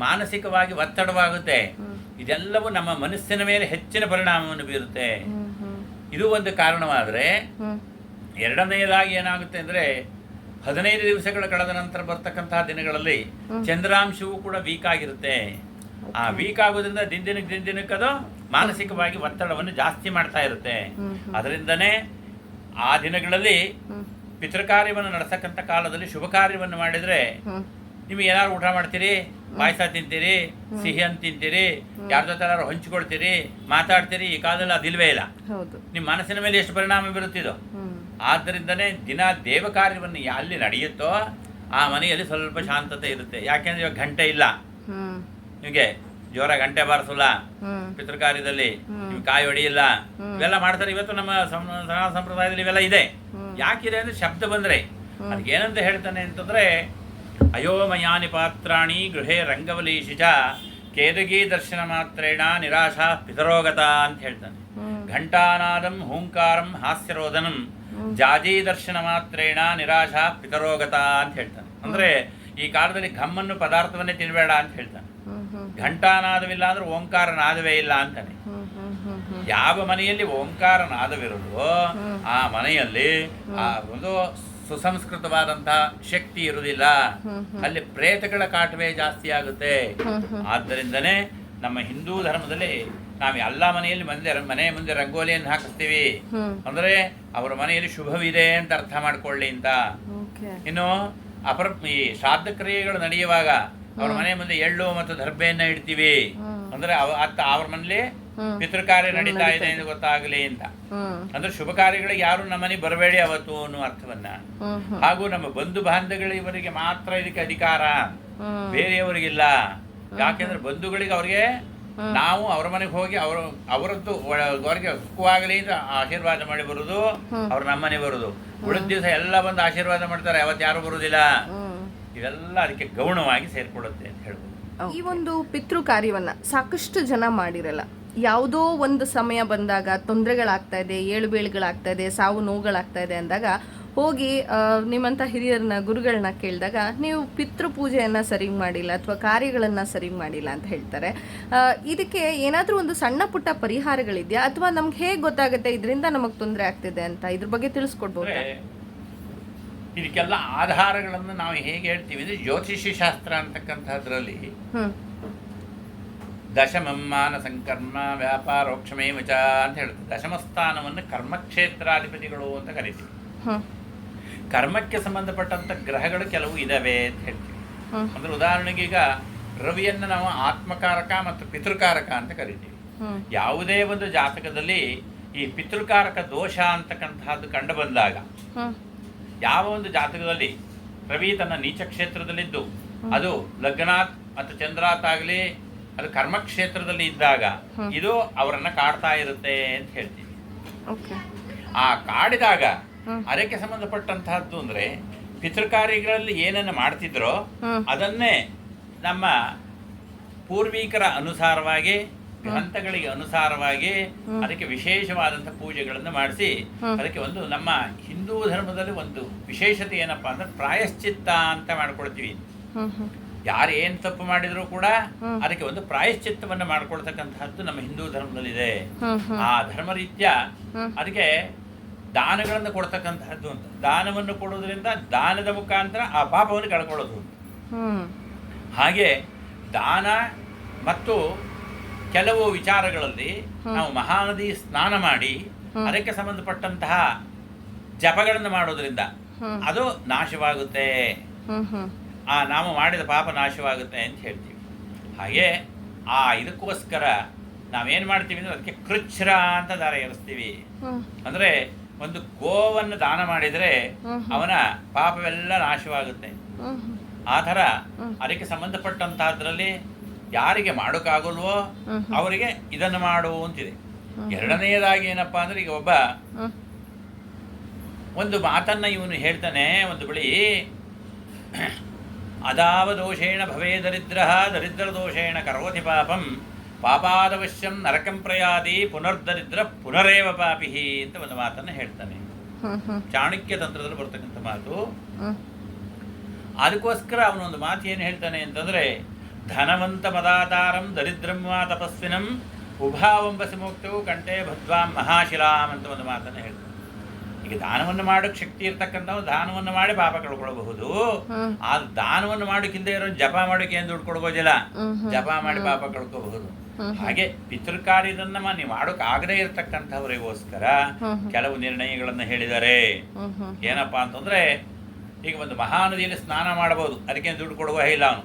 ಮಾನಸಿಕವಾಗಿ ಒತ್ತಡವಾಗುತ್ತೆ. ಇದೆಲ್ಲವೂ ನಮ್ಮ ಮನಸ್ಸಿನ ಮೇಲೆ ಹೆಚ್ಚಿನ ಪರಿಣಾಮವನ್ನು ಬೀರುತ್ತೆ. ಇದು ಒಂದು ಕಾರಣವಾದರೆ ಎರಡನೆಯದಾಗಿ ಏನಾಗುತ್ತೆ ಅಂದ್ರೆ ಹದಿನೈದು ದಿವಸಗಳ ಕಳೆದ ನಂತರ ಬರ್ತಕ್ಕಂತಹ ದಿನಗಳಲ್ಲಿ ಚಂದ್ರಾಂಶವೂ ಕೂಡ ವೀಕ್ ಆಗಿರುತ್ತೆ. ಆ ವೀಕ್ ಆಗೋದ್ರಿಂದ ದಿನ ದಿನಕ್ಕೆ ದಿನ ದಿನಕ್ಕೆ ಅದು ಮಾನಸಿಕವಾಗಿ ಒತ್ತಡವನ್ನು ಜಾಸ್ತಿ ಮಾಡ್ತಾ ಇರುತ್ತೆ. ಅದರಿಂದನೇ ಆ ದಿನಗಳಲ್ಲಿ ಪಿತೃ ಪಿತೃಕಾರ್ಯವನ್ನು ನಡೆಸಕ್ಕಂಥ ಕಾಲದಲ್ಲಿ ಶುಭ ಕಾರ್ಯವನ್ನು ಮಾಡಿದ್ರೆ ನಿಮಗೆ ಏನಾದ್ರು ಊಟ ಮಾಡ್ತೀರಿ? ಪಾಯಸ ತಿಂತೀರಿ? ಸಿಹಿ ಅಂತ ತಿಂತೀರಿ? ಯಾರ ಜೊತೆ ಹಂಚ್ಕೊಳ್ತೀರಿ? ಮಾತಾಡ್ತೀರಿ? ಈ ಕಾಲದಲ್ಲಿ ಅದಿಲ್ವೇ ಇಲ್ಲ. ನಿಮ್ಮ ಮನಸ್ಸಿನ ಮೇಲೆ ಎಷ್ಟು ಪರಿಣಾಮ ಬೀರುತ್ತಿದೋ ಆದ್ದರಿಂದನೇ ದಿನ ದೇವ ಕಾರ್ಯವನ್ನು ಎಲ್ಲಿ ನಡೆಯುತ್ತೋ ಆ ಮನೆಯಲ್ಲಿ ಸ್ವಲ್ಪ ಶಾಂತತೆ ಇರುತ್ತೆ. ಯಾಕೆಂದ್ರೆ ಇವಾಗ ಗಂಟೆ ಇಲ್ಲ. ನಿಮಗೆ ಜೋರ ಗಂಟೆ ಬಾರಿಸಲ್ಲ. ಪಿತೃ ಕಾರ್ಯದಲ್ಲಿ ಕಾಯಿ ಹೊಡಿಯಿಲ್ಲ. ಇವೆಲ್ಲ ಮಾಡ್ತಾರೆ. ಇವತ್ತು ನಮ್ಮ ಸಂಪ್ರದಾಯದಲ್ಲಿ ಇವೆಲ್ಲ ಇದೆ. ಯಾಕಿದೆ ಅಂದ್ರೆ ಶಬ್ದ ಬಂದ್ರೆ. ಅದಕ್ಕೆ ಏನಂತ ಹೇಳ್ತಾನೆ ಅಂತಂದ್ರೆ ಅಯೋಮಯಾನಿ ಪಾತ್ರಾಣಿ ಗೃಹೇ ರಂಗವಲೀಶಿ ಚ ಕೇದಗಿ ದರ್ಶನ ಮಾತ್ರೇಣ ನಿರಾಶಾ ಪಿತರೋಗತ ಅಂತ ಹೇಳ್ತಾನೆ. ಘಂಟಾನಾದಂ ಹೂಂಕಾರಂ ಹಾಸ್ಯರೋದನಂ ಜಾಜಿ ದರ್ಶನ ಮಾತ್ರೇಣ ನಿರಾಶಾ ಪಿತರೋಗತ ಅಂತ ಹೇಳ್ತಾನೆ. ಅಂದ್ರೆ ಈ ಕಾಲದಲ್ಲಿ ಘಮ್ಮನ್ನು ಪದಾರ್ಥವನ್ನೇ ತಿನ್ಬೇಡ ಅಂತ ಹೇಳ್ತಾನೆ. ಘಂಟಾನಾದವಿಲ್ಲ ಅಂದ್ರೆ ಓಂಕಾರ ನಾದವೇ ಇಲ್ಲ ಅಂತಾನೆ. ಯಾವ ಮನೆಯಲ್ಲಿ ಓಂಕಾರ ನಾದವಿರುವುದೋ ಆ ಮನೆಯಲ್ಲಿ ಆ ಒಂದು ಸುಸಂಸ್ಕೃತವಾದಂತಹ ಶಕ್ತಿ ಇರುವುದಿಲ್ಲ. ಅಲ್ಲಿ ಪ್ರೇತಗಳ ಕಾಟವೇ ಜಾಸ್ತಿ ಆಗುತ್ತೆ. ಆದ್ದರಿಂದನೇ ನಮ್ಮ ಹಿಂದೂ ಧರ್ಮದಲ್ಲಿ ನಾವು ಎಲ್ಲ ಮನೆಯಲ್ಲಿ ಮುಂದೆ ಮನೆ ಮುಂದೆ ರಂಗೋಲಿಯನ್ನು ಹಾಕಿಸ್ತೀವಿ. ಅಂದ್ರೆ ಅವರ ಮನೆಯಲ್ಲಿ ಶುಭವಿದೆ ಅಂತ ಅರ್ಥ ಮಾಡ್ಕೊಳ್ಳಿ ಅಂತ. ಇನ್ನು ಅಪರ ಈ ಶ್ರಾದ್ದ ಕ್ರಿಯೆಗಳು ನಡೆಯುವಾಗ ಅವ್ರ ಮನೆ ಮುಂದೆ ಎಳ್ಳು ಮತ್ತು ದರ್ಬೆಯನ್ನ ಇಡ್ತೀವಿ. ಅಂದ್ರೆ ಅವ ಅತ್ತ ಅವ್ರ ಮನೇಲಿ ಪಿತೃ ಕಾರ್ಯ ನಡೀತಾ ಇದೆ ಎಂದು ಗೊತ್ತಾಗಲಿ ಅಂತ. ಅಂದ್ರೆ ಶುಭ ಕಾರ್ಯಗಳಿಗೆ ಯಾರು ನಮ್ಮನೆ ಬರಬೇಡಿ ಅವತ್ತು ಅನ್ನೋ ಅರ್ಥವನ್ನ. ಹಾಗೂ ನಮ್ಮ ಬಂಧು ಬಾಂಧವಗಳು ಇವರಿಗೆ ಮಾತ್ರ ಇದಕ್ಕೆ ಅಧಿಕಾರ. ಬೇರೆಯವರಿಗಿಲ್ಲ. ಯಾಕೆಂದ್ರೆ ಬಂಧುಗಳಿಗೆ ಅವ್ರಿಗೆ ನಾವು ಅವ್ರ ಮನೆಗೆ ಹೋಗಿ ಅವ್ರ ಅವರದ್ದು ಅವ್ರಿಗೆ ಸುಖವಾಗಲಿ ಅಂತ ಆಶೀರ್ವಾದ ಮಾಡಿ ಬರುದು ಅವ್ರ ನಮ್ಮನೆ ಬರುದು. ಉಳಿದ ದಿವಸ ಎಲ್ಲ ಬಂದು ಆಶೀರ್ವಾದ ಮಾಡ್ತಾರೆ ಅವತ್ತು ಯಾರು ಬರುದಿಲ್ಲ. ಇದೆಲ್ಲ ಇವೆಲ್ಲ ಅದಕ್ಕೆ ಗೌಣವಾಗಿ ಸೇರ್ಕೊಳ್ಳುತ್ತೆ ಅಂತ ಹೇಳ್ಬೋದು. ಈ ಒಂದು ಪಿತೃ ಕಾರ್ಯವನ್ನ ಸಾಕಷ್ಟು ಜನ ಮಾಡಿರಲ್ಲ. ಯಾವುದೋ ಒಂದು ಸಮಯ ಬಂದಾಗ ತೊಂದರೆಗಳಾಗ್ತಾ ಇದೆ ಏಳು ಬೀಳುಗಳಾಗ್ತಾ ಇದೆ ಸಾವು ನೋವುಗಳಾಗ್ತಾ ಇದೆ ಅಂದಾಗ ಹೋಗಿ ನಿಮ್ಮಂಥ ಹಿರಿಯರನ್ನ ಗುರುಗಳನ್ನ ಕೇಳಿದಾಗ ನೀವು ಪಿತೃ ಪೂಜೆಯನ್ನ ಸರಿಗ್ ಮಾಡಿಲ್ಲ ಅಥವಾ ಕಾರ್ಯಗಳನ್ನ ಸರಿ ಮಾಡಿಲ್ಲ ಅಂತ ಹೇಳ್ತಾರೆ. ಇದಕ್ಕೆ ಏನಾದರೂ ಒಂದು ಸಣ್ಣ ಪುಟ್ಟ ಪರಿಹಾರಗಳಿದೆಯಾ? ಅಥವಾ ನಮ್ಗೆ ಹೇಗೆ ಗೊತ್ತಾಗುತ್ತೆ ಇದರಿಂದ ನಮಗೆ ತೊಂದರೆ ಆಗ್ತಿದೆ ಅಂತ? ಇದ್ರ ಬಗ್ಗೆ ತಿಳಿಸ್ಕೊಡ್ಬೋದು? ಇದಕ್ಕೆಲ್ಲ ಆಧಾರಗಳನ್ನು ನಾವು ಹೇಗೆ ಹೇಳ್ತೀವಿ ಅಂದ್ರೆ ಜ್ಯೋತಿಷಿ ಶಾಸ್ತ್ರ ಅಂತಕ್ಕಂಥದ್ರಲ್ಲಿ ದಶಮಂ ಮಾನಸಂಕರ್ಮ ವ್ಯಾಪಾರೋಕ್ಷಮೇವ ಚ ಅಂತ ಹೇಳುತ್ತೆ ದಶಮಸ್ಥಾನವನ್ನು ಕರ್ಮಕ್ಷೇತ್ರಾಧಿಪತಿಗಳು ಅಂತ ಕರಿತೀವಿ. ಕರ್ಮಕ್ಕೆ ಸಂಬಂಧಪಟ್ಟಂತ ಗ್ರಹಗಳು ಕೆಲವು ಇದಾವೆ ಅಂತ ಹೇಳ್ತೀವಿ. ಅಂದ್ರೆ ಉದಾಹರಣೆಗೆ ಈಗ ರವಿಯನ್ನು ನಾವು ಆತ್ಮಕಾರಕ ಮತ್ತು ಪಿತೃಕಾರಕ ಅಂತ ಕರಿತೀವಿ. ಯಾವುದೇ ಒಂದು ಜಾತಕದಲ್ಲಿ ಈ ಪಿತೃಕಾರಕ ದೋಷ ಅಂತಕ್ಕಂತಹದ್ದು ಕಂಡು ಬಂದಾಗ ಯಾವ ಒಂದು ಜಾತಕದಲ್ಲಿ ರವಿ ತನ್ನ ನೀಚ ಕ್ಷೇತ್ರದಲ್ಲಿದ್ದು ಅದು ಲಗ್ನಾತ್ ಮತ್ತು ಚಂದ್ರಾತ್ ಆಗಲಿ ಅದು ಕರ್ಮಕ್ಷೇತ್ರದಲ್ಲಿ ಇದ್ದಾಗ ಇದು ಅವರನ್ನ ಕಾಡ್ತಾ ಇರುತ್ತೆ ಅಂತ ಹೇಳ್ತೀವಿ ಆ ಕಾಡಿದಾಗ. ಅದಕ್ಕೆ ಸಂಬಂಧಪಟ್ಟಂತಹದ್ದು ಅಂದ್ರೆ ಪಿತೃಕಾರ್ಯಗಳಲ್ಲಿ ಏನನ್ನ ಮಾಡ್ತಿದ್ರೋ ಅದನ್ನೇ ನಮ್ಮ ಪೂರ್ವಿಕರ ಅನುಸಾರವಾಗಿ ಗ್ರಂಥಗಳಿಗೆ ಅನುಸಾರವಾಗಿ ಅದಕ್ಕೆ ವಿಶೇಷವಾದಂತಹ ಪೂಜೆಗಳನ್ನು ಮಾಡಿಸಿ ಅದಕ್ಕೆ ಒಂದು ನಮ್ಮ ಹಿಂದೂ ಧರ್ಮದಲ್ಲಿ ಒಂದು ವಿಶೇಷತೆ ಏನಪ್ಪಾ ಅಂದ್ರೆ ಪ್ರಾಯಶ್ಚಿತ್ತ ಅಂತ ಮಾಡ್ಕೊಳ್ತೀವಿ. ಯಾರು ಏನ್ ತಪ್ಪು ಮಾಡಿದ್ರು ಕೂಡ ಅದಕ್ಕೆ ಒಂದು ಪ್ರಾಯಶ್ಚಿತ್ತವನ್ನು ಮಾಡ್ಕೊಳ್ತಕ್ಕಂತಹದ್ದು ನಮ್ಮ ಹಿಂದೂ ಧರ್ಮದಲ್ಲಿದೆ. ಆ ಧರ್ಮ ರೀತ್ಯ ಅದಕ್ಕೆ ದಾನಗಳನ್ನು ಕೊಡ್ತಕ್ಕಂತಹದ್ದು ಅಂತ. ದಾನವನ್ನು ಕೊಡೋದ್ರಿಂದ ದಾನದ ಮುಖಾಂತರ ಆ ಪಾಪವನ್ನು ಕಳ್ಕೊಳ್ಳೋದು ಹಾಗೆ ದಾನ ಮತ್ತು ಕೆಲವು ವಿಚಾರಗಳಲ್ಲಿ ನಾವು ಮಹಾನದಿ ಸ್ನಾನ ಮಾಡಿ ಅದಕ್ಕೆ ಸಂಬಂಧಪಟ್ಟಂತಹ ಜಪಗಳನ್ನು ಮಾಡೋದ್ರಿಂದ ಅದು ನಾಶವಾಗುತ್ತೆ. ಆ ನಾವು ಮಾಡಿದ ಪಾಪ ನಾಶವಾಗುತ್ತೆ ಅಂತ ಹೇಳ್ತೀವಿ. ಹಾಗೆ ಆ ಇದಕ್ಕೋಸ್ಕರ ನಾವೇನು ಮಾಡ್ತೀವಿ ಅಂದ್ರೆ ಅದಕ್ಕೆ ಕೃಚ್ಛ್ರ ಅಂತ ದಾರ ಏರಿಸ್ತೀವಿ ಅಂದರೆ ಒಂದು ಗೋವನ್ನು ದಾನ ಮಾಡಿದರೆ ಅವನ ಪಾಪವೆಲ್ಲ ನಾಶವಾಗುತ್ತೆ. ಆ ಥರ ಅದಕ್ಕೆ ಸಂಬಂಧಪಟ್ಟಂತಹದ್ರಲ್ಲಿ ಯಾರಿಗೆ ಮಾಡೋಕ್ಕಾಗಲ್ವೋ ಅವರಿಗೆ ಇದನ್ನು ಮಾಡು ಅಂತಿದೆ. ಎರಡನೆಯದಾಗಿ ಏನಪ್ಪಾ ಅಂದ್ರೆ ಈಗ ಒಬ್ಬ ಒಂದು ಮಾತನ್ನ ಇವನು ಹೇಳ್ತಾನೆ ಒಂದು ಬಳಿ ಅದಾವ ದೋಷೇಣ ಭವೇ ದರಿದ್ರ ದರಿದ್ರ ದೋಷೇಣ ಕರೋತಿ ಪಾಪಂ ಪಾಪಾದವಶ್ಯಂ ನರಕಂ ಪ್ರಯಾದಿ ಪುನರ್ದರಿದ್ರ ಪುನರೇವ ಪಾಪಿಹಿ ಅಂತ ಒಂದು ಮಾತನ್ನು ಹೇಳ್ತಾನೆ। ಚಾಣಕ್ಯ ತಂತ್ರದಲ್ಲಿ ಬರ್ತಕ್ಕಂಥ ಮಾತು. ಅದಕ್ಕೋಸ್ಕರ ಅವನೊಂದು ಮಾತು ಏನು ಹೇಳ್ತಾನೆ ಅಂತಂದ್ರೆ ಧನವಂತ ಮದಾತಾರಂ ದರಿದ್ರಂ ವಾ ತಪಸ್ವಿನಂ ಉಭಾವಂಬಸಿ ಮುಕ್ತವು ಕಂಠೆ ಭದ್ವಾಂ ಮಹಾಶಿಲಾಂ ಅಂತ ಒಂದು ಮಾತನ್ನು ಹೇಳ್ತಾನೆ. ಈಗ ದಾನವನ್ನು ಮಾಡೋಕ್ ಶಕ್ತಿ ಇರ್ತಕ್ಕಂಥವ್ ದಾನವನ್ನು ಮಾಡಿ ಪಾಪ ಕಳ್ಕೊಳ್ಬಹುದು. ಆ ದಾನವನ್ನು ಮಾಡೋಕ್ಕಿಂತ ಇರೋ ಜಪ ಮಾಡೋಕೆ ಏನು ದುಡ್ಡು ಕೊಡ್ಬೋದಿಲ್ಲ. ಜಪ ಮಾಡಿ ಪಾಪ ಕಳ್ಕೋಬಹುದು ಹಾಗೆ ಪಿತೃಕಾರ್ಯದನ್ನ ನೀವು ನೀವು ಆಗದೆ ಇರತಕ್ಕಂಥವರಿಗೋಸ್ಕರ. ಕೆಲವು ನಿರ್ಣಯಗಳನ್ನು ಹೇಳಿದ್ದಾರೆ. ಏನಪ್ಪಾ ಅಂತಂದ್ರೆ ಈಗ ಒಂದು ಮಹಾನದಿಯಲ್ಲಿ ಸ್ನಾನ ಮಾಡಬಹುದು ಅದಕ್ಕೆ ದುಡ್ಡು ಕೊಡುವ ಇಲ್ಲ ಅವನು.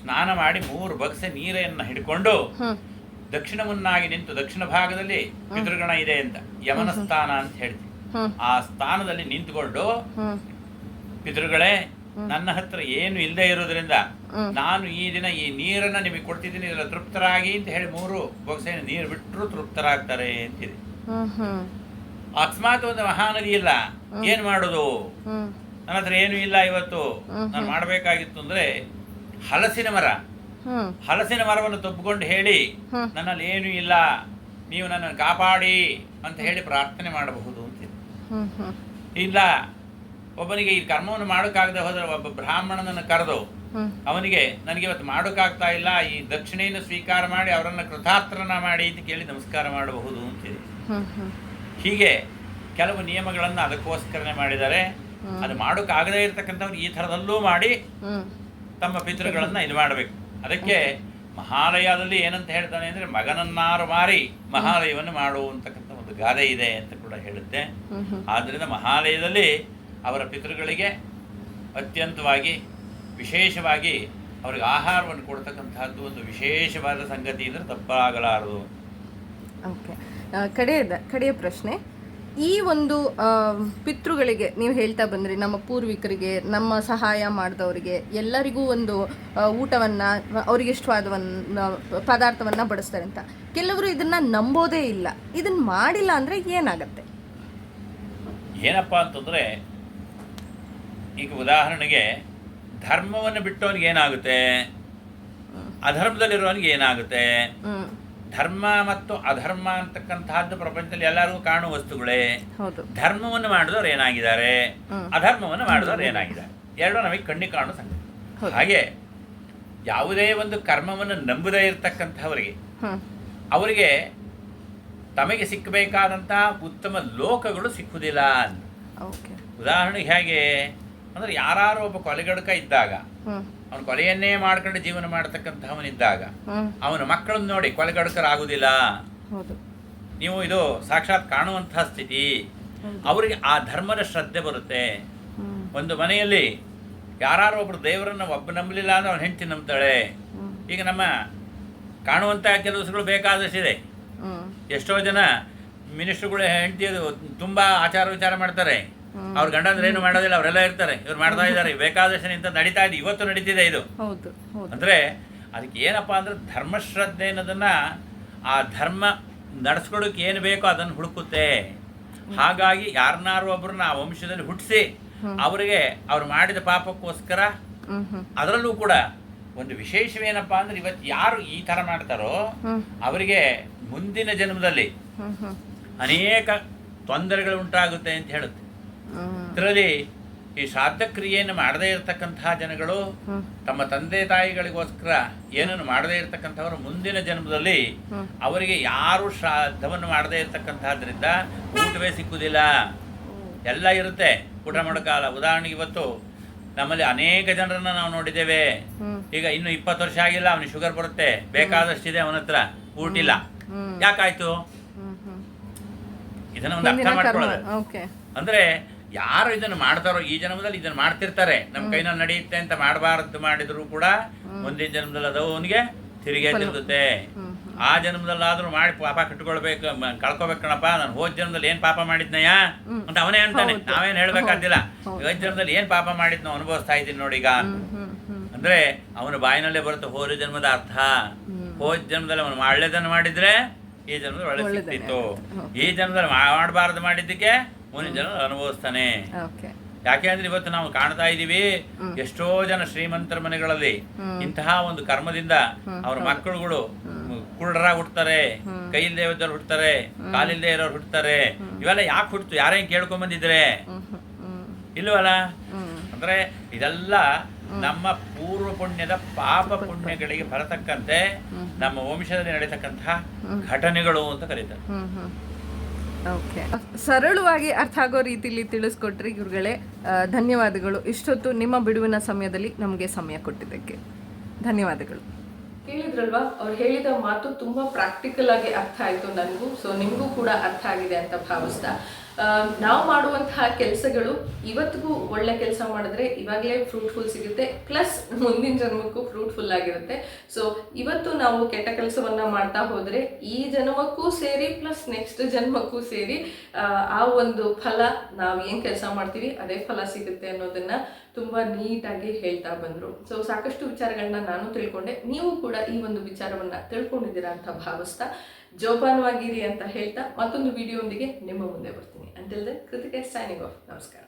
ಸ್ನಾನ ಮಾಡಿ ಮೂರು ಬಗ್ಸೆ ನೀರನ್ನು ಹಿಡ್ಕೊಂಡು ದಕ್ಷಿಣವನ್ನಾಗಿ ನಿಂತು ದಕ್ಷಿಣ ಭಾಗದಲ್ಲಿ ಪಿತೃಗಣ ಇದೆ ಅಂತ ಯಮನ ಸ್ಥಾನ ಅಂತ ಹೇಳ್ತೀವಿ. ಆ ಸ್ಥಾನದಲ್ಲಿ ನಿಂತ್ಕೊಂಡು ಪಿತೃಗಳೇ ನನ್ನ ಹತ್ರ ಏನು ಇಲ್ಲದೆ ಇರೋದ್ರಿಂದ ನಾನು ಈ ದಿನ ಈ ನೀರನ್ನ ನಿಮಗೆ ಕೊಡ್ತಿದ್ದೀನಿ ಇದರ ತೃಪ್ತರಾಗಿ ಅಂತ ಹೇಳಿ ಮೂರು ಬೊಗಸೆ ನೀರು ಬಿಟ್ಟರು ತೃಪ್ತರಾಗ್ತಾರೆ ಅಂತಿದೆ. ಅಕಸ್ಮಾತ್ ಒಂದು ಮಹಾನದಿ ಇಲ್ಲ ಏನ್ ಮಾಡೋದು? ನನ್ನ ಹತ್ರ ಏನು ಇಲ್ಲ ಇವತ್ತು. ನಾನು ಮಾಡಬೇಕಾಗಿತ್ತು ಅಂದ್ರೆ ಹಲಸಿನ ಮರ. ಹಲಸಿನ ಮರವನ್ನು ತಬ್ಕೊಂಡು ಹೇಳಿ. ನನ್ನಲ್ಲಿ ಏನು ಇಲ್ಲ ನೀವು ನನ್ನನ್ನು ಕಾಪಾಡಿ ಅಂತ ಹೇಳಿ ಪ್ರಾರ್ಥನೆ ಮಾಡಬಹುದು. ಇಲ್ಲ, ಒಬ್ಬನಿಗೆ ಈ ಕರ್ಮವನ್ನು ಮಾಡೋಕ್ಕಾಗದೆ ಹೋದ್ರೆ ಒಬ್ಬ ಬ್ರಾಹ್ಮಣನನ್ನು ಕರೆದು ಅವನಿಗೆ, ನನಗೆ ಇವತ್ತು ಮಾಡೋಕ್ಕಾಗ್ತಾ ಇಲ್ಲ, ಈ ದಕ್ಷಿಣೆಯನ್ನು ಸ್ವೀಕಾರ ಮಾಡಿ ಅವರನ್ನು ಕೃತಾರ್ಥನ ಮಾಡಿ ಅಂತ ಕೇಳಿ ನಮಸ್ಕಾರ ಮಾಡಬಹುದು ಅಂತೇಳಿ ಹೀಗೆ ಕೆಲವು ನಿಯಮಗಳನ್ನು ಅದಕ್ಕೋಸ್ಕರನೇ ಮಾಡಿದ್ದಾರೆ. ಅದು ಮಾಡೋಕ್ಕಾಗದೇ ಇರತಕ್ಕಂಥವ್ರು ಈ ಥರದಲ್ಲೂ ಮಾಡಿ ತಮ್ಮ ಪಿತೃಗಳನ್ನು ಇದು ಮಾಡಬೇಕು. ಅದಕ್ಕೆ ಮಹಾಲಯದಲ್ಲಿ ಏನಂತ ಹೇಳ್ತಾನೆ ಅಂದರೆ ಮಗನನ್ನಾರು ಮಾರಿ ಮಹಾಲಯವನ್ನು ಮಾಡು ಅಂತಕ್ಕಂಥ ಒಂದು ಗಾದೆ ಇದೆ ಅಂತ ಕೂಡ ಹೇಳುತ್ತೆ. ಆದ್ದರಿಂದ ಮಹಾಲಯದಲ್ಲಿ ಅವರ ಪಿತೃಗಳಿಗೆ ಅತ್ಯಂತವಾಗಿ ವಿಶೇಷವಾಗಿ ಅವ್ರಿಗೆ ಆಹಾರವನ್ನು ಕೊಡ್ತಕ್ಕಂಥದ್ದು ಒಂದು ವಿಶೇಷವಾದ ಸಂಗತಿ ಅಂದರೆ ತಪ್ಪಾಗಲಾರದು. ಓಕೆ. ಕಡೆಯದ ಕಡೆಯ ಪ್ರಶ್ನೆ. ಈ ಒಂದು ಪಿತೃಗಳಿಗೆ ನೀವು ಹೇಳ್ತಾ ಬಂದ್ರಿ ನಮ್ಮ ಪೂರ್ವಿಕರಿಗೆ ನಮ್ಮ ಸಹಾಯ ಮಾಡಿದವರಿಗೆ ಎಲ್ಲರಿಗೂ ಒಂದು ಊಟವನ್ನು ಅವರಿಗೆ ಇಷ್ಟವಾದವನ್ನ ಪದಾರ್ಥವನ್ನ ಬಡಿಸ್ತಾರೆ ಅಂತ ಕೆಲವರು ಇದನ್ನ ನಂಬೋದೇ ಇಲ್ಲ. ಇದನ್ನ ಮಾಡಿಲ್ಲ ಅಂದ್ರೆ ಏನಾಗತ್ತೆ? ಏನಪ್ಪ ಅಂತಂದರೆ ಈಗ ಉದಾಹರಣೆಗೆ ಧರ್ಮವನ್ನು ಬಿಟ್ಟವನಿಗೆ ಏನಾಗುತ್ತೆ? ಅಧರ್ಮದಲ್ಲಿರೋನಿಗೆ ಏನಾಗುತ್ತೆ? ಧರ್ಮ ಮತ್ತು ಅಧರ್ಮ ಅಂತಕ್ಕಂತಹದ್ದು ಪ್ರಪಂಚದಲ್ಲಿ ಎಲ್ಲರಿಗೂ ಕಾಣುವ ವಸ್ತುಗಳೇ. ಧರ್ಮವನ್ನು ಮಾಡಿದವರು ಏನಾಗಿದ್ದಾರೆ. ಅಧರ್ಮವನ್ನು ಮಾಡಿದವರು ಏನಾಗಿದ್ದಾರೆ? ಎರಡು ನಮಗೆ ಕಣ್ಣಿಗೆ ಕಾಣುವ ಸಂಗತಿ. ಹಾಗೆ ಯಾವುದೇ ಒಂದು ಕರ್ಮವನ್ನು ನಂಬದೇ ಇರತಕ್ಕಂಥವರಿಗೆ ಅವರಿಗೆ ತಮಗೆ ಸಿಕ್ಕಬೇಕಾದಂತಹ ಉತ್ತಮ ಲೋಕಗಳು ಸಿಕ್ಕುವುದಿಲ್ಲ ಅಂತ. ಉದಾಹರಣೆಗೆ ಹೇಗೆ? ಅಂದ್ರೆ ಯಾರು ಒಬ್ಬ ಕೊಲೆಗಡಕ ಇದ್ದಾಗ ಅವನು ಕೊಲೆಯನ್ನೇ ಮಾಡ್ಕೊಂಡು ಜೀವನ ಮಾಡತಕ್ಕಂತಹವನಿದ್ದಾಗ ಹ್ಮ್. ಅವನ ಮಕ್ಕಳನ್ನು ನೋಡಿ ಕೊಲೆಗಡಕರಾಗುವುದಿಲ್ಲ. ನೀವು ಇದು ಸಾಕ್ಷಾತ್ ಕಾಣುವಂತಹ ಸ್ಥಿತಿ. ಅವರಿಗೆ ಆ ಧರ್ಮದ ಶ್ರದ್ಧೆ ಬರುತ್ತೆ. ಒಂದು ಮನೆಯಲ್ಲಿ ಯಾರು ಒಬ್ರು ದೇವರನ್ನ ಒಬ್ಬ ನಂಬಲಿಲ್ಲ ಅಂದ್ರೆ ಅವ್ನು ಹೆಂಡತಿ ನಂಬ್ತಾಳೆ. ಈಗ ನಮ್ಮ ಕಾಣುವಂತಹ ಕೆಲಸಗಳು ಬೇಕಾದಷ್ಟಿದೆ. ಎಷ್ಟೋ ಜನ ಮಿನಿಸ್ಟ್ರುಗಳು ಹೆಂಡತಿಯದು ತುಂಬಾ ಆಚಾರ ವಿಚಾರ ಮಾಡ್ತಾರೆ. ಅವ್ರ ಗಂಡಂದ್ರೆ ಏನು ಮಾಡೋದಿಲ್ಲ ಅವರೆಲ್ಲ ಇರ್ತಾರೆ. ಇವ್ರು ಮಾಡ್ತಾ ಇದ್ದಾರೆ. ಬೇಕಾದಷ್ಟು ಅಂತ ನಡೀತಾ ಇದೆ. ಇವತ್ತು ನಡೀತಿದೆ ಇದು. ಅಂದರೆ ಅದಕ್ಕೆ ಏನಪ್ಪಾ ಅಂದ್ರೆ ಧರ್ಮಶ್ರದ್ಧೆ ಅನ್ನೋದನ್ನ ಆ ಧರ್ಮ ನಡೆಸ್ಕೊಳಕ್ಕೆ ಏನು ಬೇಕೋ ಅದನ್ನು ಹುಡುಕುತ್ತೆ. ಹಾಗಾಗಿ ಯಾರನ್ನಾರು ಒಬ್ಬರನ್ನ ಆ ವಂಶದಲ್ಲಿ ಹುಟ್ಟಿಸಿ ಅವರಿಗೆ ಅವ್ರು ಮಾಡಿದ ಪಾಪಕ್ಕೋಸ್ಕರ ಅದರಲ್ಲೂ ಕೂಡ ಒಂದು ವಿಶೇಷವೇನಪ್ಪಾ ಅಂದ್ರೆ ಇವತ್ತು ಯಾರು ಈ ತರ ಮಾಡ್ತಾರೋ. ಅವರಿಗೆ ಮುಂದಿನ ಜನ್ಮದಲ್ಲಿ ಅನೇಕ ತೊಂದರೆಗಳು ಉಂಟಾಗುತ್ತೆ ಅಂತ ಹೇಳುತ್ತೆ. ಇದರಲ್ಲಿ ಈ ಶ್ರಾದ್ದ ಕ್ರಿಯೆಯನ್ನು ಮಾಡದೇ ಇರತಕ್ಕಂತಹ ಜನಗಳು ತಮ್ಮ ತಂದೆ ತಾಯಿಗಳಿಗೋಸ್ಕರ ಏನನ್ನು ಮಾಡದೇ ಇರತಕ್ಕಂಥವರು ಮುಂದಿನ ಜನ್ಮದಲ್ಲಿ ಅವರಿಗೆ ಯಾರು ಶ್ರಾದ್ದವನ್ನು ಮಾಡದೇ ಇರತಕ್ಕಂತಹದ್ರಿಂದ ಊಟವೇ ಸಿಕ್ಕುವುದಿಲ್ಲ. ಎಲ್ಲ ಇರುತ್ತೆ. ಊಟ ಮಾಡೋಕಾಲ ಉದಾಹರಣೆಗೆ ಇವತ್ತು ನಮ್ಮಲ್ಲಿ ಅನೇಕ ಜನರನ್ನ ನಾವು ನೋಡಿದ್ದೇವೆ. ಈಗ ಇನ್ನು ಇಪ್ಪತ್ತು ವರ್ಷ ಆಗಿಲ್ಲ ಅವನಿಗೆ ಶುಗರ್ ಬರುತ್ತೆ. ಬೇಕಾದಷ್ಟಿದೆ ಅವನ ಹತ್ರ. ಊಟಿಲ್ಲ. ಯಾಕಾಯ್ತು? ಇದನ್ನ ಒಂದು ಅರ್ಥ ಮಾಡ್ಕೊಳ್ಳೋದು. ಅಂದ್ರೆ ಯಾರು ಇದನ್ನು ಮಾಡ್ತಾರೋ ಈ ಜನ್ಮದಲ್ಲಿ ಇದನ್ನು ಮಾಡ್ತಿರ್ತಾರೆ. ನಮ್ಮ ಕೈನಲ್ಲಿ ನಡೆಯುತ್ತೆ ಅಂತ ಮಾಡಬಾರದು ಮಾಡಿದ್ರು ಕೂಡ ಮುಂದಿನ ಜನ್ಮದಲ್ಲಿ ಅದು ಅವನಿಗೆ ತಿರುಗಿ ತಿರುಗುತ್ತೆ. ಆ ಜನ್ಮದಲ್ಲಾದ್ರೂ ಮಾಡಿ ಪಾಪ ಕಟ್ಕೊಳ್ಬೇಕು ಕಳ್ಕೊಬೇಕು ಕಣಪ್ಪ ನಾನು ಹೋದ ಜನ್ಮದಲ್ಲಿ ಏನ್ ಪಾಪ ಮಾಡಿದ್ನಯ್ಯ? ಅಂತ ಅವನೇ ಅಂತಾನೆ. ನಾವೇನು ಹೇಳ್ಬೇಕಾದಿಲ್ಲ. ಹೌದು. ಜನ್ಮದಲ್ಲಿ ಏನ್ ಪಾಪ ಮಾಡಿದ್ನೋ ಅನುಭವಿಸ್ತಾ ಇದ್ದೀನಿ ನೋಡಿ ಈಗ. ಅಂದ್ರೆ ಅವನ ಬಾಯಿನಲ್ಲೇ ಬರುತ್ತೆ ಹೋದ ಜನ್ಮದ ಅರ್ಥ. ಹೋದ ಜನ್ಮದಲ್ಲಿ ಅವನು ಒಳ್ಳೇದನ್ನು ಮಾಡಿದ್ರೆ ಈ ಜನ್ಮದಲ್ಲಿ ಒಳ್ಳೆ ಸಿಗ್ತಿತ್ತು ಈ ಜನ್ಮದಲ್ಲಿ ಮಾಡಬಾರದು ಮಾಡಿದ್ದಕ್ಕೆ ಮುಂದಿನ ಜನ ಅನುಭವಿಸ್ತಾನೆ. ಯಾಕೆ ಅಂದ್ರೆ ಇವತ್ತು ನಾವು ಕಾಣ್ತಾ ಇದೀವಿ. ಎಷ್ಟೋ ಜನ ಶ್ರೀಮಂತರ ಮನೆಗಳಲ್ಲಿ. ಇಂತಹ ಒಂದು ಕರ್ಮದಿಂದ. ಅವ್ರ. ಮಕ್ಕಳುಗಳು ಕುರುಡರಾಗಿ ಹುಡ್ತಾರೆ ಕೈಯಿಲ್ಲದೆ ಇದ್ದವ್ರು ಹುಡ್ತಾರೆ ಕಾಲಿಲ್ಲದೆ ಇರೋರು ಹುಡ್ತಾರೆ ಇವೆಲ್ಲ ಯಾಕೆ ಹುಡ್ತು ಯಾರೇ ಕೇಳ್ಕೊಂಡ್ ಬಂದಿದ್ರೆ? ಇಲ್ವಲ್ಲ? ಅಂದ್ರೆ ಇದೆಲ್ಲ ನಮ್ಮ ಪೂರ್ವ ಪುಣ್ಯದ ಪಾಪ ಪುಣ್ಯಗಳಿಗೆ ಬರತಕ್ಕಂತೆ ನಮ್ಮ ವಂಶದಲ್ಲಿ ನಡೀತಕ್ಕಂತಹ ಘಟನೆಗಳು ಅಂತ ಕರೀತಾರೆ. ಓಕೆ ಸರಳವಾಗಿ ಅರ್ಥ ಆಗೋ ರೀತಿಲಿ ತಿಳಿಸ್ಕೊಟ್ರಿ ಗುರುಗಳೇ. ಧನ್ಯವಾದಗಳು. ಇಷ್ಟೊತ್ತು ನಿಮ್ಮ ಬಿಡುವಿನ ಸಮಯದಲ್ಲಿ ನಮಗೆ ಸಮಯ ಕೊಟ್ಟಿದ್ದಕ್ಕೆ. ಧನ್ಯವಾದಗಳು. ಕೇಳಿದ್ರಲ್ವಾ, ಅವ್ರು ಹೇಳಿದ ಮಾತು ತುಂಬಾ ಪ್ರಾಕ್ಟಿಕಲ್ ಆಗಿ ಅರ್ಥ ಆಯ್ತು ನನಗೂ. ಸೊ ನಿಮಗೂ ಕೂಡ ಅರ್ಥ ಆಗಿದೆ ಅಂತ ಭಾವಿಸ್ತಾ. ನಾವು ಮಾಡುವಂತಹ ಕೆಲಸಗಳು ಇವತ್ತಿಗೂ ಒಳ್ಳೆ ಕೆಲಸ ಮಾಡಿದ್ರೆ ಇವಾಗಲೇ ಫ್ರೂಟ್ಫುಲ್ ಸಿಗುತ್ತೆ. ಪ್ಲಸ್ ಮುಂದಿನ ಜನ್ಮಕ್ಕೂ ಫ್ರೂಟ್ಫುಲ್ ಆಗಿರುತ್ತೆ. ಸೊ ಇವತ್ತು ನಾವು ಕೆಟ್ಟ ಕೆಲಸವನ್ನ ಮಾಡ್ತಾ ಹೋದರೆ ಈ ಜನ್ಮಕ್ಕೂ ಸೇರಿ ಪ್ಲಸ್ ನೆಕ್ಸ್ಟ್ ಜನ್ಮಕ್ಕೂ ಸೇರಿ ಆ, ಒಂದು ಫಲ ನಾವು ಏನು ಕೆಲಸ ಮಾಡ್ತೀವಿ ಅದೇ ಫಲ ಸಿಗುತ್ತೆ ಅನ್ನೋದನ್ನ ತುಂಬಾ ನೀಟಾಗಿ ಹೇಳ್ತಾ ಬಂದ್ರು. ಸೊ ಸಾಕಷ್ಟು ವಿಚಾರಗಳನ್ನ ನಾನು ತಿಳ್ಕೊಂಡೆ. ನೀವು ಕೂಡ ಈ ಒಂದು ವಿಚಾರವನ್ನ ತಿಳ್ಕೊಂಡಿದ್ದೀರಾ ಅಂತ ಭಾವಿಸ್ತಾ ಜೋಪಾನವಾಗಿರಿ ಅಂತ ಹೇಳ್ತಾ ಮತ್ತೊಂದು ವಿಡಿಯೋಂದಿಗೆ ನಿಮ್ಮ ಮುಂದೆ ಬರ್ತೀನಿ. Until then Krithike signing off ನಮಸ್ಕಾರ